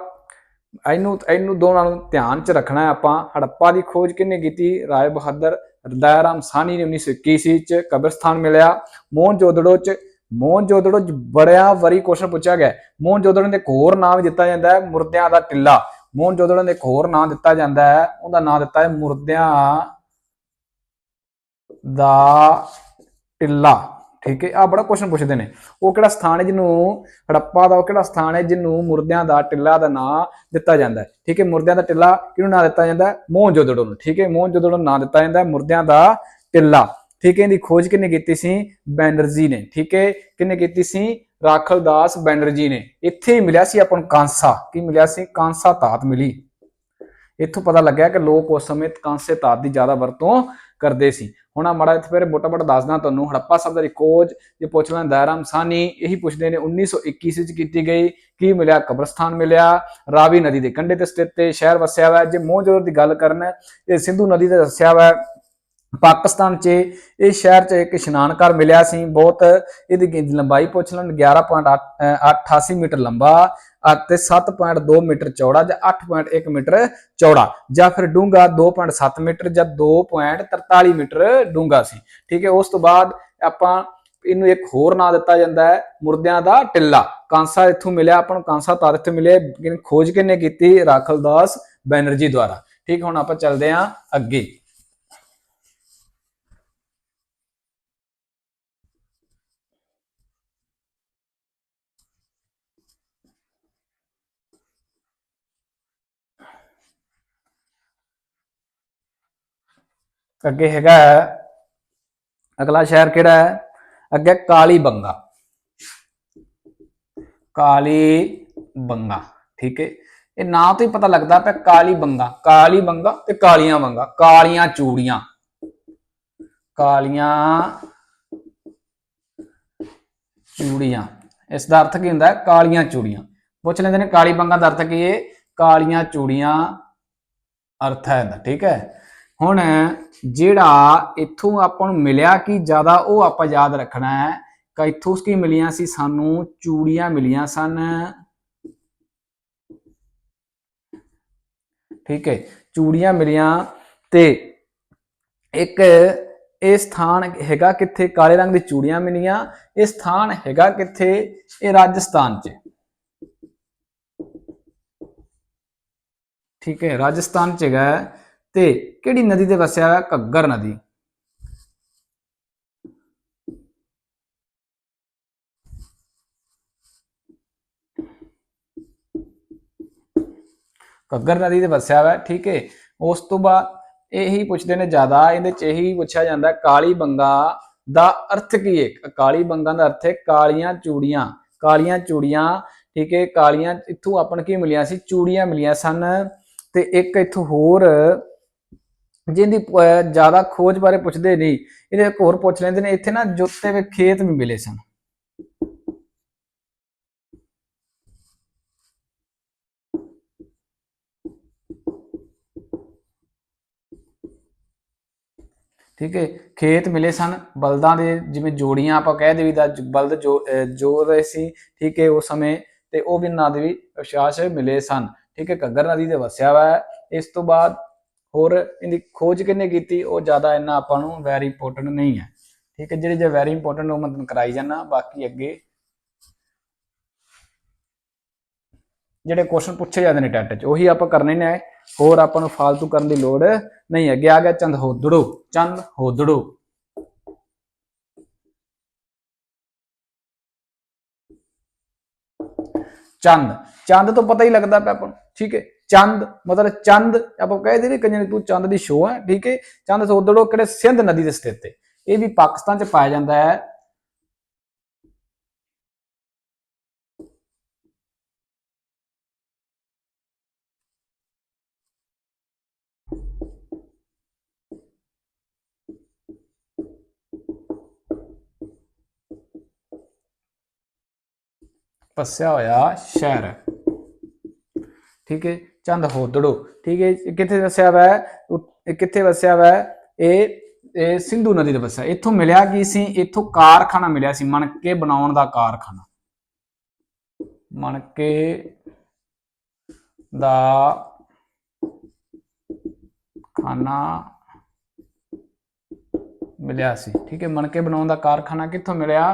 ਇਹਨੂੰ ਇਹਨੂੰ ਦੋਨਾਂ ਨੂੰ ਧਿਆਨ ਚ ਰੱਖਣਾ ਹੈ ਆਪਾਂ। ਹੜੱਪਾ ਦੀ ਖੋਜ ਕਿਹਨੇ ਕੀਤੀ? ਰਾਏ ਬਹਾਦਰ ਰਦਾਇਰਾਮ ਸਾਨੀ ਨੇ 1921 ਸੀ ਚ ਕਬਰਸਤਾਨ ਮਿਲਿਆ। ਮੋਹਨਜੋਦੜੋ ਚ ਮੋਹਨ ਜੋਦੜੋ ਬੜਿਆ ਵਰੀ ਕੁਐਸਚਨ ਪੁੱਛਿਆ ਗਿਆ ਮੋਹਨ ਮੋਹਨਜੋਦੜੋ ਦੇ ਇੱਕ ਹੋਰ ਨਾਮ ਵੀ ਦਿੱਤਾ ਜਾਂਦਾ ਹੈ, ਮੁਰਦਿਆਂ ਦਾ ਟਿੱਲਾ ਮੋਹਨਜੋਦੜੋ ਦੇ ਇੱਕ ਹੋਰ ਨਾਮ ਦਿੱਤਾ ਜਾਂਦਾ ਹੈ, ਉਹਦਾ ਨਾਮ ਦਿੱਤਾ ਹੈ ਮੁਰਦਿਆਂ ਦਾ ਟਿੱਲਾ ਠੀਕ ਹੈ ਆ ਬੜਾ ਕੁਐਸਚਨ ਪੁੱਛਦੇ ਨੇ। ਉਹ ਕਿਹੜਾ ਸਥਾਨ ਹੈ ਜਿਹਨੂੰ ਹੜੱਪਾ ਦਾ, ਉਹ ਕਿਹੜਾ ਸਥਾਨ ਹੈ ਜਿਹਨੂੰ ਮੁਰਦਿਆਂ ਦਾ ਟਿੱਲਾ ਦਾ ਨਾਂ ਦਿੱਤਾ ਜਾਂਦਾ ਹੈ। ਠੀਕ ਹੈ, ਮੁਰਦਿਆਂ ਦਾ ਟਿੱਲਾ ਕਿਹਨੂੰ ਨਾਂ ਦਿੱਤਾ ਜਾਂਦਾ ਹੈ? ਮੋਹਨਜੋਦੜੋ ਨੂੰ। ਠੀਕ ਹੈ, ਮੋਹਨਜੋਦੜੋ ਨੂੰ ਨਾਂ ਦਿੱਤਾ ਜਾਂਦਾ ਹੈ ਮੁਰਦਿਆਂ ਦਾ ਟਿੱਲਾ ਠੀਕ ਹੈ ਇਹਦੀ ਖੋਜ ਕਿਹਨੇ ਕੀਤੀ ਸੀ? ਬੈਨਰਜੀ ਨੇ, ਠੀਕ ਹੈ? ਕਿਹਨੇ ਕੀਤੀ ਸੀ? ਰਾਖਲ ਦਾਸ ਬੈਨਰਜੀ ਨੇ। ਇੱਥੇ ਹੀ ਮਿਲਿਆ ਸੀ ਆਪਾਂ ਨੂੰ ਕਾਂਸਾ। ਕੀ ਮਿਲਿਆ ਸੀ? ਕਾਂਸਾ ਧਾਤ ਮਿਲੀ। ਇੱਥੋਂ ਪਤਾ ਲੱਗਿਆ ਕਿ ਲੋਕ ਉਸ ਸਮੇਂ ਕਾਂਸੇ ਧਾਤ ਦੀ ਜ਼ਿਆਦਾ ਵਰਤੋਂ ਕਰਦੇ ਸੀ। ਹੁਣ ਆ ਮਾੜਾ ਇੱਥੇ ਫਿਰ ਮੋਟਾ ਮੋਟਾ ਦੱਸਦਾ ਤੁਹਾਨੂੰ। ਹੜੱਪਾ ਸਾਹਿਬ ਦੀ ਖੋਜ, ਜੇ ਪੁੱਛ ਲੈਣ ਦਾਇਰਾਮ ਸਾਨੀ ਇਹੀ ਪੁੱਛਦੇ ਨੇ 1921 ਵਿੱਚ ਕੀਤੀ ਗਈ। ਕੀ ਮਿਲਿਆ? ਕਬਰਸਤਾਨ ਮਿਲਿਆ। ਰਾਵੀ ਨਦੀ ਦੇ ਕੰਢੇ ਤੇ ਸਥਿਤ ਤੇ ਸ਼ਹਿਰ ਵਸਿਆ ਹੋਇਆ। ਹੈ। ਜੇ ਮੋਹਜੋਰ ਦੀ ਗੱਲ ਕਰਨ, ਇਹ ਸਿੰਧੂ ਨਦੀ ਤੇ ਦੱਸਿਆ ਹੋਇਆ। ਪਾਕਿਸਤਾਨ 'ਚ ਇਹ ਸ਼ਹਿਰ 'ਚ ਇੱਕ ਇਸ਼ਨਾਨ ਘਰ ਮਿਲਿਆ ਸੀ। ਬਹੁਤ ਇਹਦੀ ਲੰਬਾਈ ਪੁੱਛ ਲੈਣ 11.88 ਮੀਟਰ ਲੰਬਾ ਅਤੇ 7.2 ਮੀਟਰ ਚੌੜਾ ਜਾਂ 8.1 ਮੀਟਰ ਚੌੜਾ ਜਾਂ ਫਿਰ ਡੂੰਘਾ 2.7 ਮੀਟਰ ਜਾਂ 2.43 ਮੀਟਰ ਡੂੰਘਾ ਸੀ। ਠੀਕ ਹੈ, ਉਸ ਤੋਂ ਬਾਅਦ ਆਪਾਂ ਇਹਨੂੰ ਇੱਕ ਹੋਰ ਨਾਂ ਦਿੱਤਾ ਜਾਂਦਾ ਹੈ, ਮੁਰਦਿਆਂ ਦਾ ਟਿੱਲਾ। ਕਾਂਸਾ ਇੱਥੋਂ ਮਿਲਿਆ, ਆਪਾਂ ਨੂੰ ਕਾਂਸਾ ਤਾਰ ਇੱਥੇ ਮਿਲੇ ਖੋਜ ਕਿਹਨੇ ਕੀਤੀ? ਰਾਖਲ ਦਾਸ ਬੈਨਰਜੀ ਦੁਆਰਾ। ਠੀਕ, ਹੁਣ ਆਪਾਂ ਚੱਲਦੇ ਹਾਂ ਅੱਗੇ। ਅੱਗੇ ਹੈਗਾ ਹੈ, ਅਗਲਾ ਸ਼ਹਿਰ ਕਿਹੜਾ ਹੈ? ਅੱਗੇ ਕਾਲੀ ਬੰਗਾ। ਕਾਲੀ ਬੰਗਾ ਠੀਕ ਹੈ। ਇਹ ਨਾਂ ਤੋਂ ਹੀ ਪਤਾ ਲੱਗਦਾ ਪਿਆ ਕਾਲੀ ਬੰਗਾ ਕਾਲੀ ਬੰਗਾ ਤੇ ਕਾਲੀਆਂ ਬੰਗਾ ਕਾਲੀਆਂ ਚੂੜੀਆਂ। ਕਾਲੀਆਂ ਚੂੜੀਆਂ ਇਸ ਦਾ ਅਰਥ ਕੀ ਹੁੰਦਾ ਹੈ? ਕਾਲੀਆਂ ਚੂੜੀਆਂ। ਪੁੱਛ ਲੈਂਦੇ ਨੇ ਕਾਲੀ ਬੰਗਾ ਦਾ ਅਰਥ ਕੀ ਹੈ? ਕਾਲੀਆਂ ਚੂੜੀਆਂ ਅਰਥ ਹੈ ਇਹਦਾ ਠੀਕ ਹੈ। ਹੁਣ ਜਿਹੜਾ ਇੱਥੋਂ ਆਪਾਂ ਨੂੰ ਮਿਲਿਆ ਕਿ ਜ਼ਿਆਦਾ ਉਹ ਆਪਾਂ ਯਾਦ ਰੱਖਣਾ ਹੈ ਕਿ ਇੱਥੋਂ ਕੀ ਮਿਲੀਆਂ ਸੀ? ਸਾਨੂੰ ਚੂੜੀਆਂ ਮਿਲੀਆਂ ਸਨ। ਠੀਕ ਹੈ, ਚੂੜੀਆਂ ਮਿਲੀਆਂ ਤੇ ਇੱਕ ਇਹ ਸਥਾਨ ਹੈਗਾ ਕਿੱਥੇ? ਕਾਲੇ ਰੰਗ ਦੀ ਚੂੜੀਆਂ ਮਿਲੀਆਂ। ਇਹ ਸਥਾਨ ਹੈਗਾ ਕਿੱਥੇ? ਇਹ ਰਾਜਸਥਾਨ 'ਚ। ਠੀਕ ਹੈ, ਰਾਜਸਥਾਨ 'ਚ ਹੈਗਾ। ਤੇ ਕਿਹੜੀ ਨਦੀ ਤੇ ਵਸਿਆ ਹੈ ਘੱਗਰ ਨਦੀ? ਘੱਗਰ ਨਦੀ ਤੇ ਵਸਿਆ ਹੋਇਆ, ਠੀਕ ਹੈ ਉਸ ਤੋਂ ਬਾਅਦ ਇਹੀ ਪੁੱਛਦੇ ਨੇ ਜ਼ਿਆਦਾ, ਇਹਦੇ ਚ ਇਹੀ ਪੁੱਛਿਆ ਜਾਂਦਾ, ਕਾਲੀ ਬੰਗਾ ਦਾ ਅਰਥ ਕੀ ਹੈ ਕਾਲੀ ਬੰਗਾ ਦਾ ਅਰਥ ਹੈ ਕਾਲੀਆਂ ਚੂੜੀਆਂ ਕਾਲੀਆਂ ਚੂੜੀਆਂ, ਠੀਕ ਹੈ ਕਾਲੀਆਂ, ਇੱਥੋਂ ਆਪਣ ਕੀ ਮਿਲੀਆਂ ਸੀ? ਚੂੜੀਆਂ ਮਿਲੀਆਂ ਸਨ ਤੇ ਇੱਕ ਇੱਥੋਂ ਹੋਰ ਜਿਹਦੀ ਜ਼ਿਆਦਾ ਖੋਜ ਬਾਰੇ ਪੁੱਛਦੇ ਨਹੀਂ। ਇਹਦੇ ਇੱਕ ਹੋਰ ਪੁੱਛ ਲੈਂਦੇ ਨੇ, ਇੱਥੇ ਨਾ ਜੁੱਤੇ ਵੇ ਖੇਤ ਵੀ ਮਿਲੇ ਸਨ। ਠੀਕ ਹੈ, ਖੇਤ ਮਿਲੇ ਸਨ। ਬਲਦਾਂ ਦੇ ਜਿਵੇਂ ਜੋੜੀਆਂ ਆਪਾਂ ਕਹਿ ਦੇਈਦਾ ਜ- ਬਲਦ ਜੋ ਜੋ ਰਹੇ ਸੀ, ਠੀਕ ਹੈ ਉਸ ਸਮੇਂ ਤੇ ਉਹ ਵੀ ਨਾਂ ਦੇ ਵੀ ਅਵਸ਼ਾਸ਼ ਮਿਲੇ ਸਨ। ਠੀਕ ਹੈ, ਘੱਗਰ ਨਦੀ ਤੇ ਵਸਿਆ ਹੋਇਆ ਹੈ। ਇਸ ਤੋਂ ਬਾਅਦ ਹੋਰ ਇਹਦੀ ਖੋਜ ਕਿਹਨੇ ਕੀਤੀ, ਉਹ ਜ਼ਿਆਦਾ ਇੰਨਾ ਆਪਾਂ ਨੂੰ ਵੈਰੀ ਇੰਪੋਰਟੈਂਟ ਨਹੀਂ ਹੈ। ਠੀਕ ਹੈ, ਜਿਹੜੇ ਜੇ ਵੈਰੀ ਇੰਪੋਰਟੈਂਟ ਉਹ ਮਤਲਬ ਕਰਾਈ ਜਾਣਾ ਬਾਕੀ ਅੱਗੇ ਜਿਹੜੇ ਕੁਐਸਚਨ ਪੁੱਛੇ ਜਾਂਦੇ ਨੇ ਟੈਟ 'ਚ, ਉਹੀ ਆਪਾਂ ਕਰਨੇ ਨੇ ਹੋਰ ਆਪਾਂ ਨੂੰ ਫਾਲਤੂ ਕਰਨ ਦੀ ਲੋੜ ਨਹੀਂ ਅੱਗੇ ਆ ਗਿਆ ਚੰਦ ਹੋਦੜੋ ਚੰਦ ਹੋਦੜੋ। ਚੰਦ ਚੰਦ ਤੋਂ ਪਤਾ ਹੀ ਲੱਗਦਾ ਪਿਆ ਆਪਾਂ ਨੂੰ। ਠੀਕ ਹੈ? ਚੰਦ, ਮਤਲਬ ਚੰਦ, ਆਪਾਂ ਕਹਿੰਦੇ ਨੇ ਕੰਜਨ ਤੂੰ ਚੰਦ ਦੀ ਸ਼ੋਅ ਹੈ, ਠੀਕ ਹੈ? ਚੰਦ ਹੋਦੜੋ ਕਿਹੜੇ? ਸਿੰਧ ਨਦੀ ਦੇ ਸਥਿਤ ਹੈ ਇਹ ਵੀ ਪਾਕਿਸਤਾਨ 'ਚ ਪਾਇਆ ਜਾਂਦਾ ਹੈ। ਪਸਿਆ ਹੋਇਆ ਸ਼ਹਿਰ। ਹੈ ਠੀਕ ਹੈ, ਚੰਦ ਹੋਦੜੋ, ਠੀਕ ਹੈ ਕਿੱਥੇ ਵਸਿਆ ਹੋਇਆ ਹੈ ਕਿੱਥੇ ਵਸਿਆ ਹੋਇਆ ਹੈ ਇਹ ਇਹ ਸਿੰਧੂ ਨਦੀ ਦੇ ਵਸਿਆ। ਇੱਥੋਂ ਮਿਲਿਆ ਕੀ ਸੀ? ਇੱਥੋਂ ਕਾਰਖਾਨਾ ਮਿਲਿਆ ਸੀ, ਮਣਕੇ ਬਣਾਉਣ ਦਾ ਕਾਰਖਾਨਾ। ਮਣਕੇ ਦਾ ਖਾਨਾ ਮਿਲਿਆ ਸੀ। ਠੀਕ ਹੈ, ਮਣਕੇ ਬਣਾਉਣ ਦਾ ਕਾਰਖਾਨਾ ਕਿੱਥੋਂ ਮਿਲਿਆ?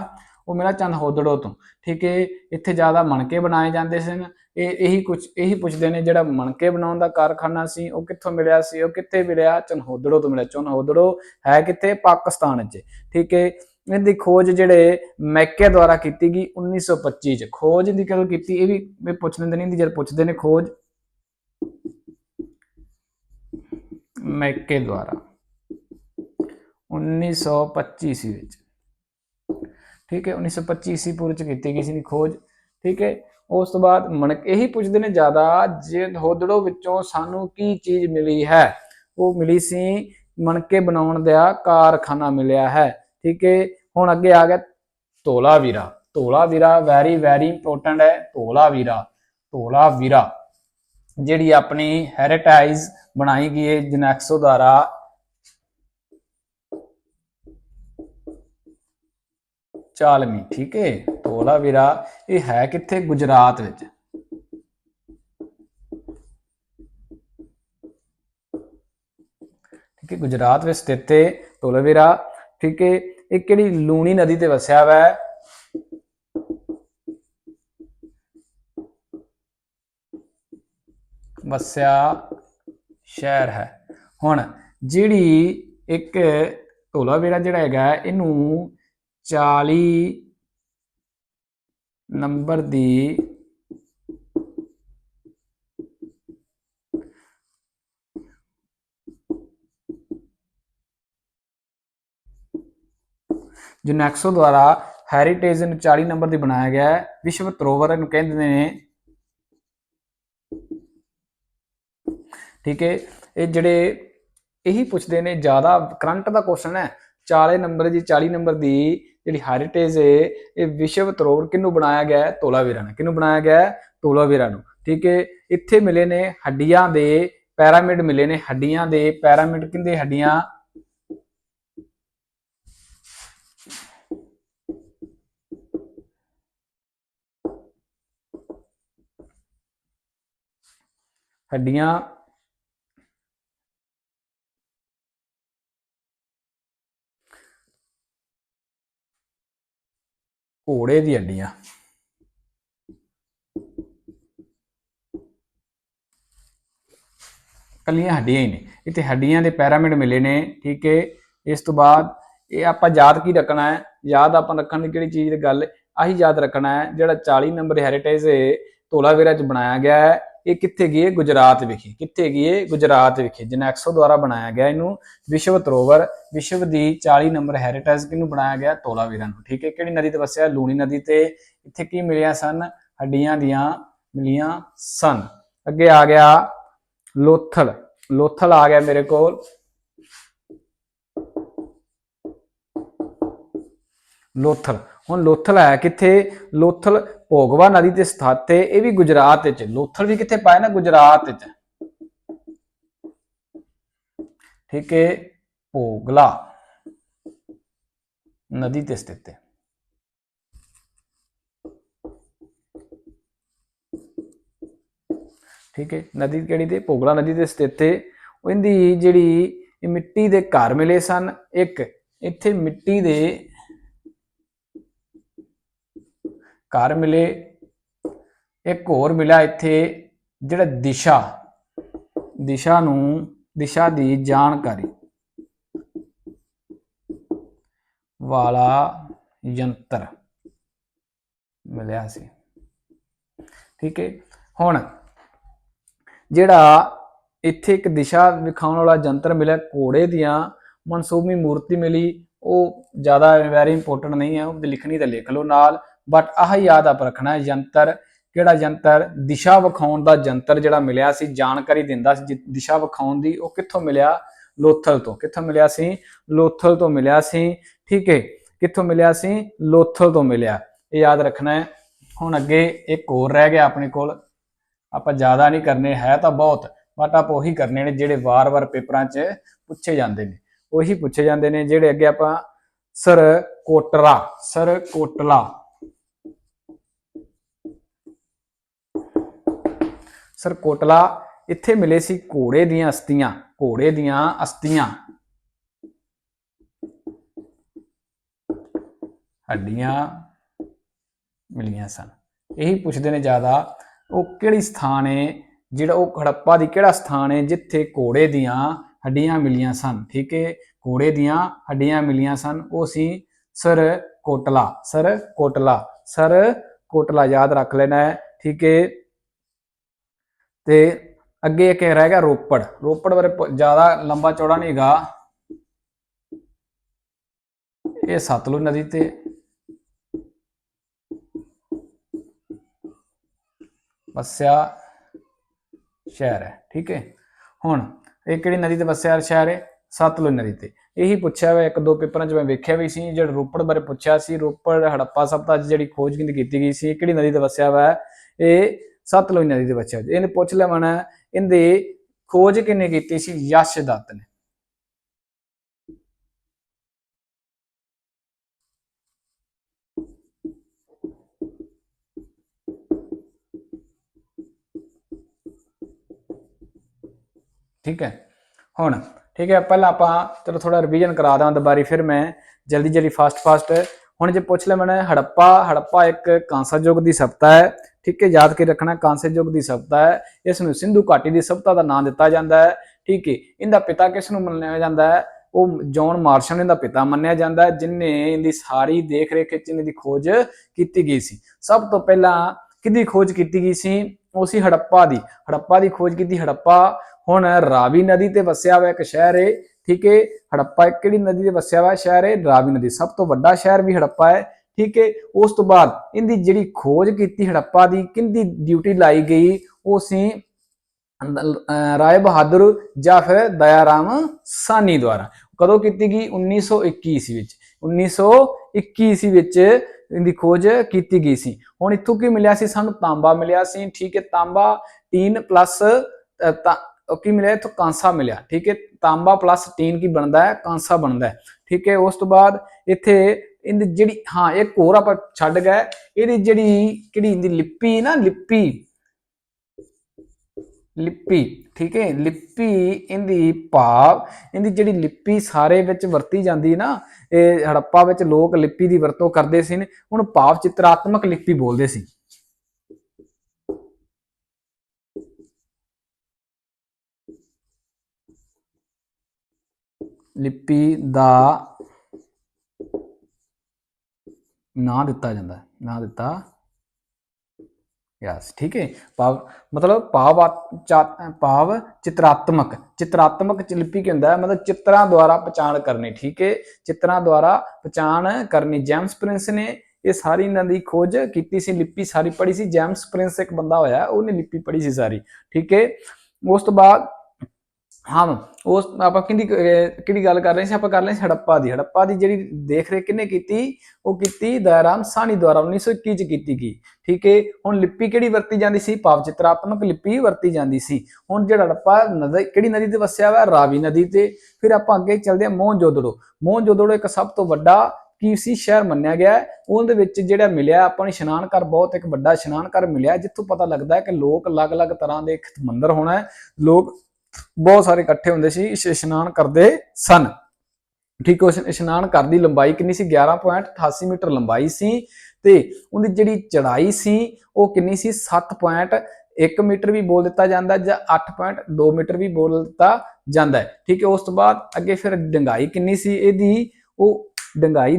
ਉਹ ਮਿਲਿਆ ਚੰਦ ਹੋਦੜੋ ਤੋਂ। ਠੀਕ ਹੈ ਇੱਥੇ ਜ਼ਿਆਦਾ ਮਣਕੇ ਬਣਾਏ ਜਾਂਦੇ ਸਨ। ਇਹ, ਇਹੀ ਕੁਝ ਇਹੀ ਪੁੱਛਦੇ ਨੇ ਜਿਹੜਾ ਮਣਕੇ ਬਣਾਉਣ ਦਾ ਕਾਰਖਾਨਾ ਸੀ, ਉਹ ਕਿੱਥੋਂ ਮਿਲਿਆ ਸੀ, ਉਹ ਕਿੱਥੇ ਮਿਲਿਆ? ਚਨਹੋਦੜੋ ਤੋਂ ਮਿਲਿਆ। ਚਨਹੋਦੜੋ ਹੈ ਕਿੱਥੇ? ਪਾਕਿਸਤਾਨ ਚ। ਠੀਕ ਹੈ ਇਹਦੀ ਖੋਜ ਜਿਹੜੇ ਮੈਕੇ ਦੁਆਰਾ ਕੀਤੀ ਗਈ 1925 ਚ। ਖੋਜ ਦੀ ਕਦੋਂ ਕੀਤੀ? ਇਹ ਵੀ ਵੀ ਪੁੱਛ ਲੈਂਦੇ ਨੇ ਜਦ ਪੁੱਛਦੇ ਨੇ ਖੋਜ। ਮੈਕੇ ਦੁਆਰਾ। 1925 ਈਸਵੀ ਵਿੱਚ। ਠੀਕ ਹੈ 1925 ਈਸਵੀ ਪੂਰਵ ਚ ਕੀਤੀ ਗਈ ਸੀ ਦੀ ਖੋਜ, ਠੀਕ ਹੈ। ਉਸ ਤੋਂ ਬਾਅਦ ਮਣਕ ਇਹੀ ਪੁੱਛਦੇ ਨੇ ਜ਼ਿਆਦਾ ਜੇ ਹੋਦੜੋ ਵਿੱਚੋਂ ਸਾਨੂੰ ਕੀ ਚੀਜ਼ ਮਿਲੀ ਹੈ? ਉਹ ਮਿਲੀ ਸੀ ਮਣਕੇ ਬਣਾਉਣ ਦਾ ਕਾਰਖਾਨਾ ਮਿਲਿਆ ਹੈ, ਠੀਕ ਹੈ। ਹੁਣ ਅੱਗੇ ਆ ਗਿਆ Dholavira Dholavira very very important ਹੈ। ਧੋਲਾ ਵੀਰਾ ਧੋਲਾ ਵੀਰਾ ਜਿਹੜੀ ਆਪਣੀ ਹੈਰੀਟੇਜ ਬਣਾਈ ਗਈ ਹੈ ਜਨੈਕਸੋ ਦੁਆਰਾ ਚਾਲਮੀ ਠੀਕ ਹੈ ਧੋਲਾ ਵੀਰਾ, ਇਹ ਹੈ ਕਿੱਥੇ ਗੁਜਰਾਤ ਵਿੱਚ? ਠੀਕ ਹੈ ਗੁਜਰਾਤ ਵਿੱਚ ਸਥਿਤ ਹੈ ਧੋਲਾ ਠੀਕ ਹੈ ਇਹ ਕਿਹੜੀ ਲੂਣੀ ਨਦੀ ਤੇ ਵਸਿਆ ਹੋਇਆ ਹੈ? ਵਸਿਆ ਸ਼ਹਿਰ ਹੈ। ਹੁਣ ਜਿਹੜੀ ਇੱਕ ਧੋਲਾਵੀਰਾ ਜਿਹੜਾ ਹੈਗਾ, ਇਹਨੂੰ 40 ਨੰਬਰ ਦੀ ਜੁਨੈਕਸੋ ਦੁਆਰਾ ਹੈਰੀਟੇਜ ਨੂੰ 40 ਨੰਬਰ ਦੀ ਬਣਾਇਆ ਗਿਆ ਹੈ, ਵਿਸ਼ਵ ਧਰੋਹਰ ਨੂੰ ਕਹਿੰਦੇ ਨੇ। ਠੀਕ ਹੈ, ਇਹ ਜਿਹੜੇ ਇਹੀ ਪੁੱਛਦੇ ਨੇ, ਜ਼ਿਆਦਾ ਕਰੰਟ ਦਾ ਕੁਐਸਚਨ ਹੈ 40 ਨੰਬਰ ਦੀ 40 ਨੰਬਰ ਦੀ ਜਿਹੜੀ ਹੈਰੀਟੇਜ ਹੈ, ਇਹ ਵਿਸ਼ਵ ਧਰੋਹਰ ਕਿਹਨੂੰ ਬਣਾਇਆ ਗਿਆ ਹੈ? ਧੋਲਾਵੀਰਾ ਨੇ। ਕਿਹਨੂੰ ਬਣਾਇਆ ਗਿਆ ਹੈ? ਧੋਲਾਵੀਰਾ ਨੂੰ। ਠੀਕ ਹੈ, ਇੱਥੇ ਮਿਲੇ ਨੇ ਹੱਡੀਆਂ ਦੇ ਪੈਰਾਮਿਡ ਮਿਲੇ ਨੇ, ਹੱਡੀਆਂ ਦੇ ਪੈਰਾਮਿਡ ਕਿੰਦੇ ਹੱਡੀਆਂ? ਹੱਡੀਆਂ ਘੋੜੇ ਦੀ ਹੱਡੀਆਂ। ਕੱਲੀਆਂ ਹੱਡੀਆਂ ਹੀ ਨੇ। ਇੱਥੇ ਹੱਡੀਆਂ ਦੇ ਪੈਰਾਮਿਡ ਮਿਲੇ ਨੇ, ਠੀਕ ਹੈ ਇਸ ਤੋਂ ਬਾਅਦ ਇਹ ਆਪਾਂ ਯਾਦ ਕੀ ਰੱਖਣਾ ਹੈ? ਯਾਦ ਆਪਾਂ ਰੱਖਣ ਦੀ ਕਿਹੜੀ ਚੀਜ਼ ਦੀ ਗੱਲ? ਆਹੀ ਯਾਦ ਰੱਖਣਾ ਹੈ, ਜਿਹੜਾ 40 ਨੰਬਰ ਹੈਰੀਟੇਜ ਧੋਲਾਵੀਰਾ ਚ ਬਣਾਇਆ ਗਿਆ ਹੈ। ਇਹ ਕਿੱਥੇ ਗਈ ਹੈ? ਗੁਜਰਾਤ ਵਿਖੇ। ਕਿੱਥੇ ਗਈ ਹੈ? ਗੁਜਰਾਤ ਵਿਖੇ। ਜਨੈਕਸੋ ਦੁਆਰਾ ਬਣਾਇਆ ਗਿਆ ਇਹਨੂੰ ਵਿਸ਼ਵ ਧਰੋਵਰ, ਵਿਸ਼ਵ ਦੀ 40 ਨੰਬਰ ਹੈਰੀਟੇਜ ਕਿਹਨੂੰ ਬਣਾਇਆ ਗਿਆ? ਤੋਲਾਵੀਰਾਂ ਨੂੰ। ਠੀਕ ਹੈ, ਕਿਹੜੀ ਨਦੀ ਤੇ ਵਸਿਆ? ਲੂਣੀ ਨਦੀ ਤੇ। ਇੱਥੇ ਕੀ ਮਿਲਿਆ ਸਨ? ਹੱਡੀਆਂ ਦੀਆਂ ਮਿਲੀਆਂ ਸਨ। ਅੱਗੇ ਆ ਗਿਆ ਲੋਥਲ। ਲੋਥਲ ਆ ਗਿਆ ਮੇਰੇ ਕੋਲ। ਲੋਥਲ। ਹੁਣ ਲੋਥਲ ਹੈ ਕਿੱਥੇ? ਲੋਥਲ ਭੋਗਵਾ ਨਦੀ ਤੇ ਸਥਿਤ ਹੈ ਇਹ ਵੀ ਗੁਜਰਾਤ ਵਿੱਚ। ਲੋਥਲ ਵੀ ਕਿੱਥੇ ਪਾਇਆ ਨਾ? ਗੁਜਰਾਤ ਵਿੱਚ। ਠੀਕ ਹੈ, ਭੋਗਲਾ ਨਦੀ ਤੇ ਸਥਿਤ। ਹੈ ਠੀਕ ਹੈ, ਨਦੀ ਕਿਹੜੀ ਤੇ ਭੋਗਲਾ ਨਦੀ ਤੇ ਸਥਿਤ। ਹੈ ਉਹ ਜਿਹੜੀ ਮਿੱਟੀ ਦੇ ਘਰ ਮਿਲੇ ਸਨ। ਇੱਕ, ਇੱਥੇ ਮਿੱਟੀ ਦੇ ਘਰ ਮਿਲੇ, ਇੱਕ ਹੋਰ ਮਿਲਿਆ ਇੱਥੇ, ਜਿਹੜਾ ਦਿਸ਼ਾ ਦਿਸ਼ਾ ਨੂੰ, ਦਿਸ਼ਾ ਦੀ ਜਾਣਕਾਰੀ। ਵਾਲਾ ਯੰਤਰ ਮਿਲਿਆ ਸੀ। ਠੀਕ ਹੈ ਹੁਣ, ਜਿਹੜਾ ਇੱਥੇ ਇੱਕ ਦਿਸ਼ਾ ਵਿਖਾਉਣ ਵਾਲਾ ਯੰਤਰ ਮਿਲਿਆ, ਘੋੜੇ ਦੀਆਂ ਮਨਸੂਬੀ ਮੂਰਤੀ ਮਿਲੀ, ਉਹ ਜ਼ਿਆਦਾ ਵੈਰੀ ਇੰਪੋਰਟੈਂਟ ਨਹੀਂ ਹੈ, ਉਹ ਲਿਖਣੀ ਤਾਂ ਲਿਖ ਲਓ ਨਾਲ। ਬਟ ਆਹ ਯਾਦ ਆਪ ਰੱਖਣਾ ਯੰਤਰ ਕਿਹੜਾ ਯੰਤਰ ਦਿਸ਼ਾ ਵਿਖਾਉਣ ਦਾ ਯੰਤਰ ਜਿਹੜਾ ਮਿਲਿਆ ਸੀ, ਜਾਣਕਾਰੀ ਦਿੰਦਾ ਸੀ, ਜਿ- ਦਿਸ਼ਾ ਵਿਖਾਉਣ ਦੀ ਉਹ ਕਿੱਥੋਂ ਮਿਲਿਆ? ਲੋਥਲ ਤੋਂ। ਕਿੱਥੋਂ ਮਿਲਿਆ ਸੀ? ਲੋਥਲ ਤੋਂ ਮਿਲਿਆ ਸੀ। ਠੀਕ ਹੈ, ਕਿੱਥੋਂ ਮਿਲਿਆ ਸੀ? ਲੋਥਲ ਤੋਂ ਮਿਲਿਆ। ਇਹ ਯਾਦ ਰੱਖਣਾ ਹੈ। ਹੁਣ ਅੱਗੇ ਇੱਕ ਹੋਰ ਰਹਿ ਗਿਆ ਆਪਣੇ ਕੋਲ। ਆਪਾਂ ਜ਼ਿਆਦਾ ਨਹੀਂ ਕਰਨੇ, ਹੈ ਤਾਂ ਬਹੁਤ ਬਟ ਆਪਾਂ ਉਹੀ ਕਰਨੇ ਨੇ ਜਿਹੜੇ ਵਾਰ-ਵਾਰ ਪੇਪਰਾਂ 'ਚ ਪੁੱਛੇ ਜਾਂਦੇ ਨੇ। ਉਹੀ ਪੁੱਛੇ ਜਾਂਦੇ ਨੇ ਜਿਹੜੇ ਅੱਗੇ ਆਪਾਂ ਸਰ ਕੋਟਰਾ ਸਰ ਕੋਟਲਾ ਸਰਕੋਟਲਾ ਇੱਥੇ ਮਿਲੇ ਸੀ ਘੋੜੇ ਦੀਆਂ ਅਸਤੀਆਂ, ਘੋੜੇ ਦੀਆਂ ਅਸਤੀਆਂ। ਹੱਡੀਆਂ ਮਿਲੀਆਂ ਸਨ। ਇਹੀ ਪੁੱਛਦੇ ਨੇ ਜ਼ਿਆਦਾ, ਉਹ ਕਿਹੜੀ ਸਥਾਨ ਹੈ ਜਿਹੜਾ ਉਹ ਹੜੱਪਾ ਦੀ ਕਿਹੜਾ ਸਥਾਨ ਹੈ ਜਿੱਥੇ ਘੋੜੇ ਦੀਆਂ ਹੱਡੀਆਂ ਮਿਲੀਆਂ ਸਨ। ਠੀਕ ਹੈ ਘੋੜੇ ਦੀਆਂ ਹੱਡੀਆਂ ਮਿਲੀਆਂ ਸਨ। ਉਹ ਸੀ ਸਰ ਕੋਟਲਾ ਸਰ ਕੋਟਲਾ ਸਰ ਕੋਟਲਾ, ਯਾਦ ਰੱਖ ਲੈਣਾ ਹੈ। ਠੀਕ ਹੈ ਤੇ ਅੱਗੇ ਇੱਕ ਰਹਿ ਗਿਆ ਰੋਪੜ। ਰੋਪੜ ਬਾਰੇ ਜ਼ਿਆਦਾ ਲੰਬਾ ਚੌੜਾ ਨਹੀਂ ਹੈਗਾ। ਇਹ ਸਤਲੁਜ ਨਦੀ ਤੇ ਵਸਿਆ ਸ਼ਹਿਰ ਹੈ, ਠੀਕ ਹੈ? ਹੁਣ ਇਹ ਕਿਹੜੀ ਨਦੀ ਤੇ ਵਸਿਆ ਸ਼ਹਿਰ ਹੈ? ਸਤਲੁਜ ਨਦੀ ਤੇ। ਇਹੀ ਪੁੱਛਿਆ ਹੋਇਆ ਇੱਕ ਦੋ ਪੇਪਰਾਂ 'ਚ ਮੈਂ ਵੇਖਿਆ ਵੀ ਸੀ, ਜਿਹੜਾ ਰੋਪੜ ਬਾਰੇ ਪੁੱਛਿਆ ਸੀ, ਰੋਪੜ ਹੜੱਪਾ ਸਭਤਾ 'ਚ ਜਿਹੜੀ ਖੋਜ ਕੀਤੀ ਗਈ ਸੀ, ਇਹ ਕਿਹੜੀ ਨਦੀ ਤੇ ਵਸਿਆ ਹੋਇਆ ਹੈ ਇਹ ਸਤਲੁਜ ਨਦੀ ਤੇ ਬੱਚੇ ਹੋਇਆ। ਇਹਨੇ ਪੁੱਛ ਲੈਣਾ ਇਹਦੇ ਖੋਜ ਕਿੰਨੇ ਕੀਤੀ ਸੀ? ਯਸ਼ ਦੱਤ ਨੇ। ਠੀਕ ਹੈ? ਹੁਣ, ਠੀਕ ਹੈ, ਪਹਿਲਾਂ ਆਪਾਂ ਚਲੋ ਥੋੜਾ ਰਿਵੀਜ਼ਨ ਕਰਾ ਦਾਂ ਦੁਬਾਰੀ, ਫਿਰ ਮੈਂ ਜਲਦੀ ਜਲਦੀ ਫਾਸਟ ਫਾਸਟ ਹੁਣ ਜੇ ਪੁੱਛ ਲੈ ਮੈਨੇ ਹੜੱਪਾ ਹੜੱਪਾ ਇੱਕ ਕਾਂਸਾ ਯੁੱਗ ਦੀ ਸਭਤਾ ਹੈ। ਠੀਕ ਹੈ, ਯਾਦ ਕੇ ਰੱਖਣਾ ਕਾਂਸੇ ਯੁੱਗ ਦੀ ਸਭਤਾ ਹੈ, ਇਸ ਨੂੰ ਸਿੰਧੂ ਘਾਟੀ ਦੀ ਸਭਤਾ ਦਾ ਨਾਮ ਦਿੱਤਾ ਜਾਂਦਾ ਹੈ, ਠੀਕ ਹੈ, ਇਹਦਾ ਪਿਤਾ ਕਿਸ ਨੂੰ ਮੰਨਿਆ ਜਾਂਦਾ ਹੈ? ਉਹ ਜੌਨ ਮਾਰਸ਼ਲ ਇਹਦਾ ਪਿਤਾ ਮੰਨਿਆ ਜਾਂਦਾ ਹੈ ਜਿਨਨੇ ਇਹਦੀ ਸਾਰੀ ਦੇਖ ਰੇਖ ਵਿੱਚ ਇਹਦੀ ਖੋਜ ਕੀਤੀ ਗਈ ਸੀ। ਸਭ ਤੋਂ ਪਹਿਲਾਂ ਕਿਹਦੀ ਖੋਜ ਕੀਤੀ ਗਈ ਸੀ? ਉਹ ਸੀ ਹੜੱਪਾ ਦੀ। ਹੜੱਪਾ ਦੀ ਖੋਜ ਕੀਤੀ, ਹੜੱਪਾ ਹੁਣ ਰਾਵੀ ਨਦੀ ਤੇ ਵਸਿਆ ਹੋਇਆ ਇੱਕ ਸ਼ਹਿਰ ਹੈ ਠੀਕ ਹੈ, ਹੜੱਪਾ ਕਿਹੜੀ ਨਦੀ ਤੇ ਵਸਿਆ ਹੋਇਆ ਸ਼ਹਿਰ ਹੈ ਰਾਵੀ ਨਦੀ। ਸਭ ਤੋਂ ਵੱਡਾ ਸ਼ਹਿਰ ਵੀ ਹੜੱਪਾ ਹੈ ਠੀਕ ਹੈ? ਉਸ ਤੋਂ ਬਾਅਦ ਇਹਦੀ ਜਿਹੜੀ ਖੋਜ ਕੀਤੀ ਹੜੱਪਾ ਦੀ ਕਿੰਦੀ ਡਿਊਟੀ ਲਾਈ ਗਈ, ਉਹ ਸੀ ਰਾਏ ਬਹਾਦਰ ਜਾਂ ਫਿਰ ਦਇਆਰਾਮ ਸਾਨੀ ਦੁਆਰਾ। ਕਦੋਂ ਕੀਤੀ ਗਈ? 1921 ਈਸਵੀ ਵਿੱਚ। 1921 ਈਸਵੀ ਵਿੱਚ ਇਹਦੀ ਖੋਜ ਕੀਤੀ ਗਈ ਸੀ। ਹੁਣ ਇੱਥੋਂ ਕੀ ਮਿਲਿਆ ਸੀ? ਸਾਨੂੰ ਤਾਂਬਾ ਮਿਲਿਆ ਸੀ, ਠੀਕ ਹੈ? ਤਾਂਬਾ 3 ਪਲੱਸ ਕੀ ਮਿਲਿਆ? ਇੱਥੋਂ ਕਾਂਸਾ ਮਿਲਿਆ, ਠੀਕ ਹੈ? ਤਾਂਬਾ ਪਲੱਸ 3 ਕੀ ਬਣਦਾ ਹੈ? ਕਾਂਸਾ ਬਣਦਾ ਹੈ। ਠੀਕ ਹੈ? ਉਸ ਤੋਂ ਬਾਅਦ ਇੱਥੇ ਇਹਦੀ ਜਿਹੜੀ, ਹਾਂ, ਇੱਕ ਹੋਰ ਆਪਾਂ ਛੱਡ ਗਏ। ਇਹਦੀ ਜਿਹੜੀ ਕਿਹੜੀ, ਇਹਦੀ ਲਿਪੀ ਨਾ, ਲਿਪੀ। ਲਿਪੀ, ਠੀਕ ਹੈ? ਲਿਪੀ, ਇਹਦੀ ਭਾਵ, ਇਹਦੀ ਜਿਹੜੀ ਲਿਪੀ ਸਾਰੇ ਵਿੱਚ ਵਰਤੀ ਜਾਂਦੀ ਨਾ, ਇਹ ਹੜੱਪਾ ਵਿੱਚ ਲੋਕ ਲਿਪੀ ਦੀ ਵਰਤੋਂ ਕਰਦੇ ਸੀ ਹੁਣ ਭਾਵ ਚਿਤਰਾਤਮਕ ਲਿਪੀ ਬੋਲਦੇ ਸੀ। ਲਿਪੀ ਦਾ ਨਾਂ ਦਿੱਤਾ ਜਾਂਦਾ ਹੈ ਨਾਂ ਦਿੱਤਾ ਯਸ, ਠੀਕ ਹੈ, ਭਾਵ, ਮਤਲਬ ਭਾਵ ਭਾਵ ਚਿਤਰਾਤਮਕ ਚਿਤਰਾਤਮਕ ਲਿਪੀ ਕੀ ਹੁੰਦਾ ਹੈ? ਮਤਲਬ ਚਿੱਤਰਾਂ ਦੁਆਰਾ ਪਛਾਣ ਕਰਨੀ, ਠੀਕ ਹੈ, ਚਿੱਤਰਾਂ ਦੁਆਰਾ ਪਛਾਣ ਕਰਨੀ, ਜੈਮਸ ਪ੍ਰਿੰਸ ਨੇ ਇਹ ਸਾਰੀ ਇਹਨਾਂ ਦੀ ਖੋਜ ਕੀਤੀ ਸੀ, ਲਿਪੀ ਸਾਰੀ ਪੜ੍ਹੀ ਸੀ, ਜੈਮਸ ਪ੍ਰਿੰਸ ਇੱਕ ਬੰਦਾ ਹੋਇਆ, ਉਹਨੇ ਲਿਪੀ ਪੜ੍ਹੀ ਸੀ ਸਾਰੀ, ਠੀਕ ਹੈ, ਉਸ ਤੋਂ ਬਾਅਦ ਹਾਂ ਉਸ ਆਪਾਂ ਕਿਹਦੀ ਕਿਹੜੀ ਗੱਲ ਕਰ ਰਹੇ ਸੀ? ਆਪਾਂ ਕਰ ਰਹੇ ਸੀ ਹੜੱਪਾ ਦੀ। ਹੜੱਪਾ ਦੀ ਜਿਹੜੀ ਦੇਖ ਰੇਖ ਕਿਹਨੇ ਕੀਤੀ? ਉਹ ਕੀਤੀ ਦਇਆਰਾਮ ਸਾਨੀ ਦੁਆਰਾ 1921 ਚ ਕੀਤੀ ਗਈ। ਠੀਕ ਹੈ ਹੁਣ ਲਿਪੀ ਕਿਹੜੀ ਵਰਤੀ ਜਾਂਦੀ ਸੀ? ਭਾਵ ਚਿਤਰਾਤਮਕ ਲਿਪੀ ਵਰਤੀ ਜਾਂਦੀ ਸੀ। ਹੁਣ ਜਿਹੜਾ ਹੜੱਪਾ ਨਦੀ, ਕਿਹੜੀ ਨਦੀ ਤੇ ਵਸਿਆ ਹੋਇਆ ਰਾਵੀ ਨਦੀ ਤੇ। ਫਿਰ ਆਪਾਂ ਅੱਗੇ ਚੱਲਦੇ ਹਾਂ ਮੋਹਨਜੋਦੜੋ ਮੋਹਨਜੋਦੜੋ ਇੱਕ ਸਭ ਤੋਂ ਵੱਡਾ ਕੀ ਸੀ? ਸ਼ਹਿਰ ਮੰਨਿਆ ਗਿਆ। ਹੈ। ਉਹਦੇ ਵਿੱਚ ਜਿਹੜਾ ਮਿਲਿਆ, ਆਪਾਂ ਨੂੰ ਇਸ਼ਨਾਨ ਘਰ ਬਹੁਤ ਇੱਕ ਵੱਡਾ ਇਸ਼ਨਾਨ ਘਰ ਮਿਲਿਆ, ਜਿੱਥੋਂ ਪਤਾ ਲੱਗਦਾ ਹੈ ਕਿ ਲੋਕ ਅਲੱਗ-ਅਲੱਗ ਤਰ੍ਹਾਂ ਦੇ ਇੱਕ ਮੰਦਿਰ ਹੋਣਾ ਹੈ। ਲੋਕ ਬਹੁਤ ਸਾਰੇ ਇਕੱਠੇ ਹੁੰਦੇ ਸੀ ਇਸ਼ਨਾਨ ਕਰਦੇ ਸਨ। ਠੀਕ ਹੈ, ਉਸ ਇਸ਼ਨਾਨ ਘਰ ਦੀ ਲੰਬਾਈ ਕਿੰਨੀ ਸੀ? 11.88 ਮੀਟਰ ਲੰਬਾਈ ਸੀ ਤੇ ਉਹਦੀ ਜਿਹੜੀ ਚੜਾਈ ਸੀ, ਉਹ ਕਿੰਨੀ ਸੀ? 7.1 ਮੀਟਰ ਵੀ ਬੋਲ ਦਿੱਤਾ ਜਾਂਦਾ ਜਾਂ 8.2 ਮੀਟਰ ਵੀ ਬੋਲ ਦਿੱਤਾ ਜਾਂਦਾ ਹੈ। ਠੀਕ ਹੈ, ਉਸ ਤੋਂ ਬਾਅਦ ਅੱਗੇ ਫਿਰ ਡੰਗਾਈ ਕਿੰਨੀ ਸੀ? ਇਹਦੀ ਉਹ ਡੰਗਾਈ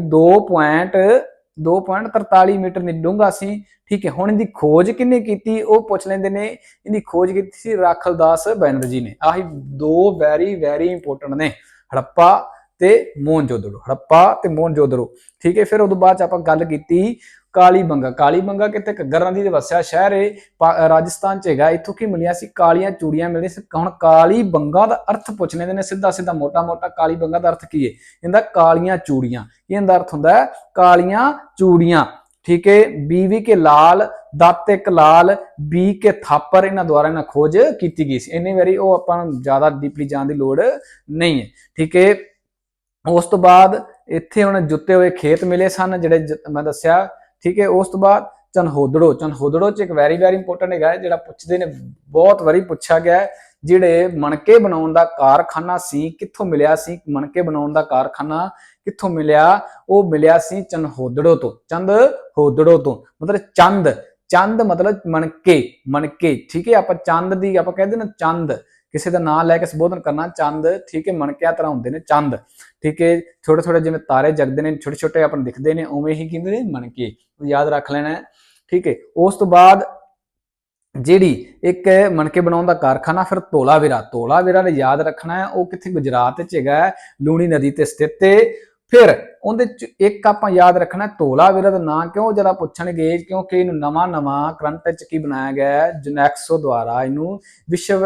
2.2.43 ਮੀਟਰ ਦੀ ਡੂੰਘਾ ਸੀ। ਠੀਕ ਹੈ, ਹੁਣ ਇਹਦੀ ਖੋਜ ਕਿੰਨੇ ਕੀਤੀ? ਉਹ ਪੁੱਛ ਲੈਂਦੇ ਨੇ। ਇਹਦੀ ਖੋਜ ਕੀਤੀ ਸੀ ਰਾਖਲਦਾਸ ਬੈਨਰਜੀ ਨੇ। ਆਹੀ ਦੋ ਵੈਰੀ ਵੈਰੀ ਇੰਪੋਰਟੈਂਟ ਨੇ। ਹੜੱਪਾ ਤੇ ਮੋਹਨਜੋਦੜੋ। ਹੜੱਪਾ ਤੇ ਮੋਹਨਜੋਦੜੋ। ਠੀਕ ਹੈ, ਫਿਰ ਉਦੋਂ ਬਾਅਦ ਚ ਆਪਾਂ ਗੱਲ ਕੀਤੀ ਕਾਲੀ ਬੰਗਾ ਕਾਲੀ ਬੰਗਾ ਕਿਤੇ ਘੱਗਰ ਨਦੀ ਦੇ ਵਸਿਆ ਸ਼ਹਿਰ ਏ, ਪਾ- ਰਾਜਸਥਾਨ ਚ ਹੈਗਾ। ਇੱਥੋਂ ਕੀ ਮਿਲੀਆਂ ਸੀ? ਕਾਲੀਆਂ ਚੂੜੀਆਂ ਮਿਲੇ ਸੀ। ਹੁਣ ਕਾਲੀ ਬੰਗਾ ਦਾ ਅਰਥ ਪੁੱਛ ਲੈਂਦੇ ਨੇ। ਸਿੱਧਾ ਸਿੱਧਾ ਮੋਟਾ ਮੋਟਾ ਕਾਲੀ ਬੰਗਾ ਦਾ ਅਰਥ ਕੀ ਹੈ ਇਹਦਾ ਕਾਲੀਆਂ ਚੂੜੀਆਂ। ਕੀ ਇਹਦਾ ਅਰਥ ਹੁੰਦਾ? ਹੈ ਕਾਲੀਆਂ ਚੂੜੀਆਂ। ਠੀਕ ਹੈ ਬੀਵੀ ਕੇ ਲਾਲ, ਦੱਤ ਇੱਕ ਲਾਲ, ਬੀ ਕੇ ਥਾਪਰ ਇਹਨਾਂ ਦੁਆਰਾ ਇਹਨਾਂ ਖੋਜ ਕੀਤੀ ਗਈ ਸੀ। ਇੰਨੀ ਵਾਰੀ ਉਹ ਆਪਾਂ ਨੂੰ ਜ਼ਿਆਦਾ ਡੀਪਲੀ ਜਾਣ ਦੀ ਲੋੜ ਨਹੀਂ ਹੈ ਠੀਕ ਹੈ ਉਸ ਤੋਂ ਬਾਅਦ ਇੱਥੇ ਹੁਣ ਜੁੱਤੇ ਹੋਏ ਖੇਤ ਮਿਲੇ ਸਨ, ਜਿਹੜੇ ਜ- ਮੈਂ ਦੱਸਿਆ ਠੀਕ ਹੈ, ਉਸ ਤੋਂ ਬਾਅਦ ਚਨਹੋਦੜੋ ਚਨਹੋਦੜੋ ਚ ਇੱਕ ਵੈਰੀ ਵੈਰੀ ਇੰਪੋਰਟੈਂਟ ਹੈਗਾ ਜਿਹੜਾ ਪੁੱਛਦੇ ਨੇ, ਬਹੁਤ ਵਾਰੀ ਪੁੱਛਿਆ ਗਿਆ ਜਿਹੜੇ ਮਣਕੇ ਬਣਾਉਣ ਦਾ ਕਾਰਖਾਨਾ ਸੀ, ਕਿੱਥੋਂ ਮਿਲਿਆ ਸੀ, ਮਣਕੇ ਬਣਾਉਣ ਦਾ ਕਾਰਖਾਨਾ ਕਿੱਥੋਂ ਮਿਲਿਆ? ਉਹ ਮਿਲਿਆ ਸੀ ਚਨਹੋਦੜੋ ਤੋਂ ਚੰਦ ਹੋਦੜੋ ਤੋਂ, ਮਤਲਬ ਚੰਦ ਚੰਦ ਮਤਲਬ ਮਣਕੇ ਮਣਕੇ, ਠੀਕ ਹੈ, ਆਪਾਂ ਚੰਦ ਦੀ ਆਪਾਂ ਕਹਿੰਦੇ ਨਾ ਚੰਦ ਕਿਸੇ ਦਾ ਨਾਮ ਲੈ ਕੇ ਸੰਬੋਧਨ ਕਰਨਾ ਚੰਦ ਠੀਕ ਹੈ, ਮਣਕਿਆ ਤਰ੍ਹਾਂ ਹੁੰਦੇ ਨੇ, ਚੰਦ। ਠੀਕ ਹੈ ਛੋਟੇ ਥੋੜੇ ਜਿਵੇਂ ਤਾਰੇ ਜਗਦੇ ਨੇ ਛੋਟੇ ਛੋਟੇ ਆਪਾਂ ਦਿਖਦੇ ਨੇ, ਉਵੇਂ ਹੀ ਕਹਿੰਦੇ ਨੇ ਮਣਕੇ। ਯਾਦ ਰੱਖ ਲੈਣਾ ਠੀਕ ਹੈ, ਉਸ ਤੋਂ ਬਾਅਦ ਜਿਹੜੀ ਇੱਕ ਮਣਕੇ ਬਣਾਉਣ ਦਾ ਕਾਰਖਾਨਾ, ਫਿਰ ਧੋਲਾਵੀਰਾ। ਧੋਲਾਵੀਰਾ ਨੇ ਯਾਦ ਰੱਖਣਾ ਹੈ, ਉਹ ਕਿੱਥੇ ਗੁਜਰਾਤ ਚ ਹੈਗਾ ਲੂਣੀ ਨਦੀ ਤੇ ਸਥਿਤ ਹੈ। ਫਿਰ ਉਹਦੇ ਚ ਇੱਕ ਆਪਾਂ ਯਾਦ ਰੱਖਣਾ ਤੋਲਾ ਧੋਲਾਵੀਰਾ ਦਾ ਨਾਂ ਕਿਉਂ ਜਰਾ ਪੁੱਛਣਗੇ, ਕਿਉਂਕਿ ਇਹਨੂੰ ਨਵਾਂ ਨਵਾਂ ਕਰੰਟ ਚ ਕੀ ਬਣਾਇਆ ਗਿਆ ਹੈ, ਜੁਨੈਕਸੋ ਦੁਆਰਾ ਇਹਨੂੰ ਵਿਸ਼ਵ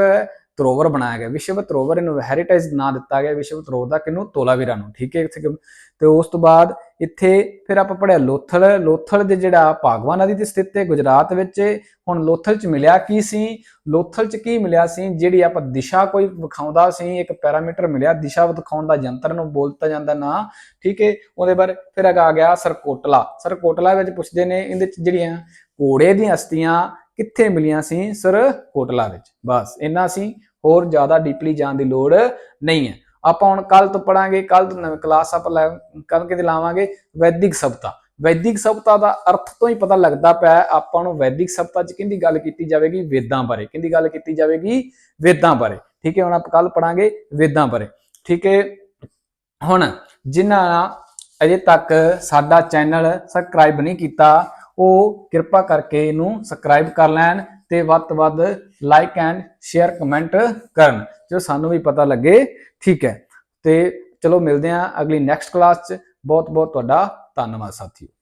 ਧਰੋਵਰ ਬਣਾਇਆ ਗਿਆ, ਵਿਸ਼ਵ ਧਰੋਵਰ ਇਹਨੂੰ ਹੈਰੀਟੇਜ ਨਾਂ ਦਿੱਤਾ ਗਿਆ, ਵਿਸ਼ਵ ਧਰੋਵਰ ਦਾ ਕਿਹਨੂੰ ਧੋਲਾਵੀਰਾ ਨੂੰ, ਠੀਕ ਹੈ ਇੱਥੇ ਕਿ- ਤੇ ਉਸ ਤੋਂ ਬਾਅਦ ਇੱਥੇ ਫਿਰ ਆਪਾਂ ਪੜਿਆ ਲੋਥਲ ਲੋਥਲ ਦੇ ਜਿਹੜਾ ਭਾਗਵਾ ਨਦੀ ਤੇ ਸਥਿਤ ਹੈ, ਗੁਜਰਾਤ ਵਿੱਚ ਹੁਣ ਲੋਥਲ ਚ ਮਿਲਿਆ ਕੀ ਸੀ? ਲੋਥਲ ਚ ਕੀ ਮਿਲਿਆ ਸੀ? ਜਿਹੜੀ ਆਪਾਂ ਦਿਸ਼ਾ ਕੋਈ ਵਿਖਾਉਂਦਾ ਸੀ, ਇੱਕ ਪੈਰਾਮੀਟਰ ਮਿਲਿਆ, ਦਿਸ਼ਾ ਵਿਖਾਉਣ ਦਾ ਯੰਤਰ ਨੂੰ ਬੋਲਤਾ ਜਾਂਦਾ ਨਾ, ਠੀਕ ਹੈ, ਉਹਦੇ ਬਾਰੇ ਫਿਰ ਅੱਗੇ ਆ ਗਿਆ ਸਰਕੋਟਲਾ ਸਰਕੋਟਲਾ ਵਿੱਚ ਪੁੱਛਦੇ ਨੇ ਇਹਦੇ ਚ ਜਿਹੜੀਆਂ ਘੋੜੇ ਦੀਆਂ ਅਸਤੀਆਂ ਕਿੱਥੇ ਮਿਲੀਆਂ ਸੀ? ਸਰਕੋਟਲਾ ਵਿੱਚ, ਬਸ ਇੰਨਾ ਸੀ। ਹੋਰ ਜ਼ਿਆਦਾ ਡੀਪਲੀ ਜਾਣ ਦੀ ਲੋੜ ਨਹੀਂ ਹੈ। ਆਪਾਂ ਹੁਣ ਕੱਲ ਤੋਂ ਪੜਾਂਗੇ ਕੱਲ ਤੋਂ ਨਵੀਂ ਕਲਾਸ ਆਪਾਂ ਲੈ ਕੱਲ ਕਿਤੇ ਲਾਵਾਂਗੇ, ਵੈਦਿਕ ਸਭਤਾ। ਵੈਦਿਕ ਸਭਤਾ ਦਾ ਅਰਥ ਤੋਂ ਹੀ ਪਤਾ ਲੱਗਦਾ ਪਿਆ ਆਪਾਂ ਨੂੰ ਵੈਦਿਕ ਸਭਤਾ ਚ ਕਿੰਦੀ ਗੱਲ ਕੀਤੀ ਜਾਵੇਗੀ? ਵੇਦਾਂ ਬਾਰੇ। ਕਿੰਦੀ ਗੱਲ ਕੀਤੀ ਜਾਵੇਗੀ? ਵੇਦਾਂ ਬਾਰੇ। ਠੀਕ ਹੈ, ਹੁਣ ਆਪਾਂ ਕੱਲ ਪੜਾਂਗੇ ਵੇਦਾਂ ਬਾਰੇ। ਠੀਕ ਹੈ, ਹੁਣ ਜਿਨ੍ਹਾਂ ਅਜੇ ਤੱਕ ਸਾਡਾ ਚੈਨਲ ਸਬਸਕ੍ਰਾਈਬ ਨਹੀਂ ਕੀਤਾ, ਉਹ ਕਿਰਪਾ ਕਰਕੇ ਇਹਨੂੰ ਸਬਸਕ੍ਰਾਈਬ ਕਰ ਲੈਣ। ਤੇ ਵੱਧ ਤੋਂ ਵੱਧ ਲਾਈਕ ਐਂਡ ਸ਼ੇਅਰ ਕਮੈਂਟ ਕਰਨ, ਜੋ ਸਾਨੂੰ ਵੀ ਪਤਾ ਲੱਗੇ। ਠੀਕ ਹੈ। ਤੇ ਚਲੋ ਮਿਲਦੇ ਹਾਂ ਅਗਲੀ ਨੈਕਸਟ ਕਲਾਸ 'ਚ। ਬਹੁਤ ਬਹੁਤ ਤੁਹਾਡਾ ਧੰਨਵਾਦ, ਸਾਥੀਓ।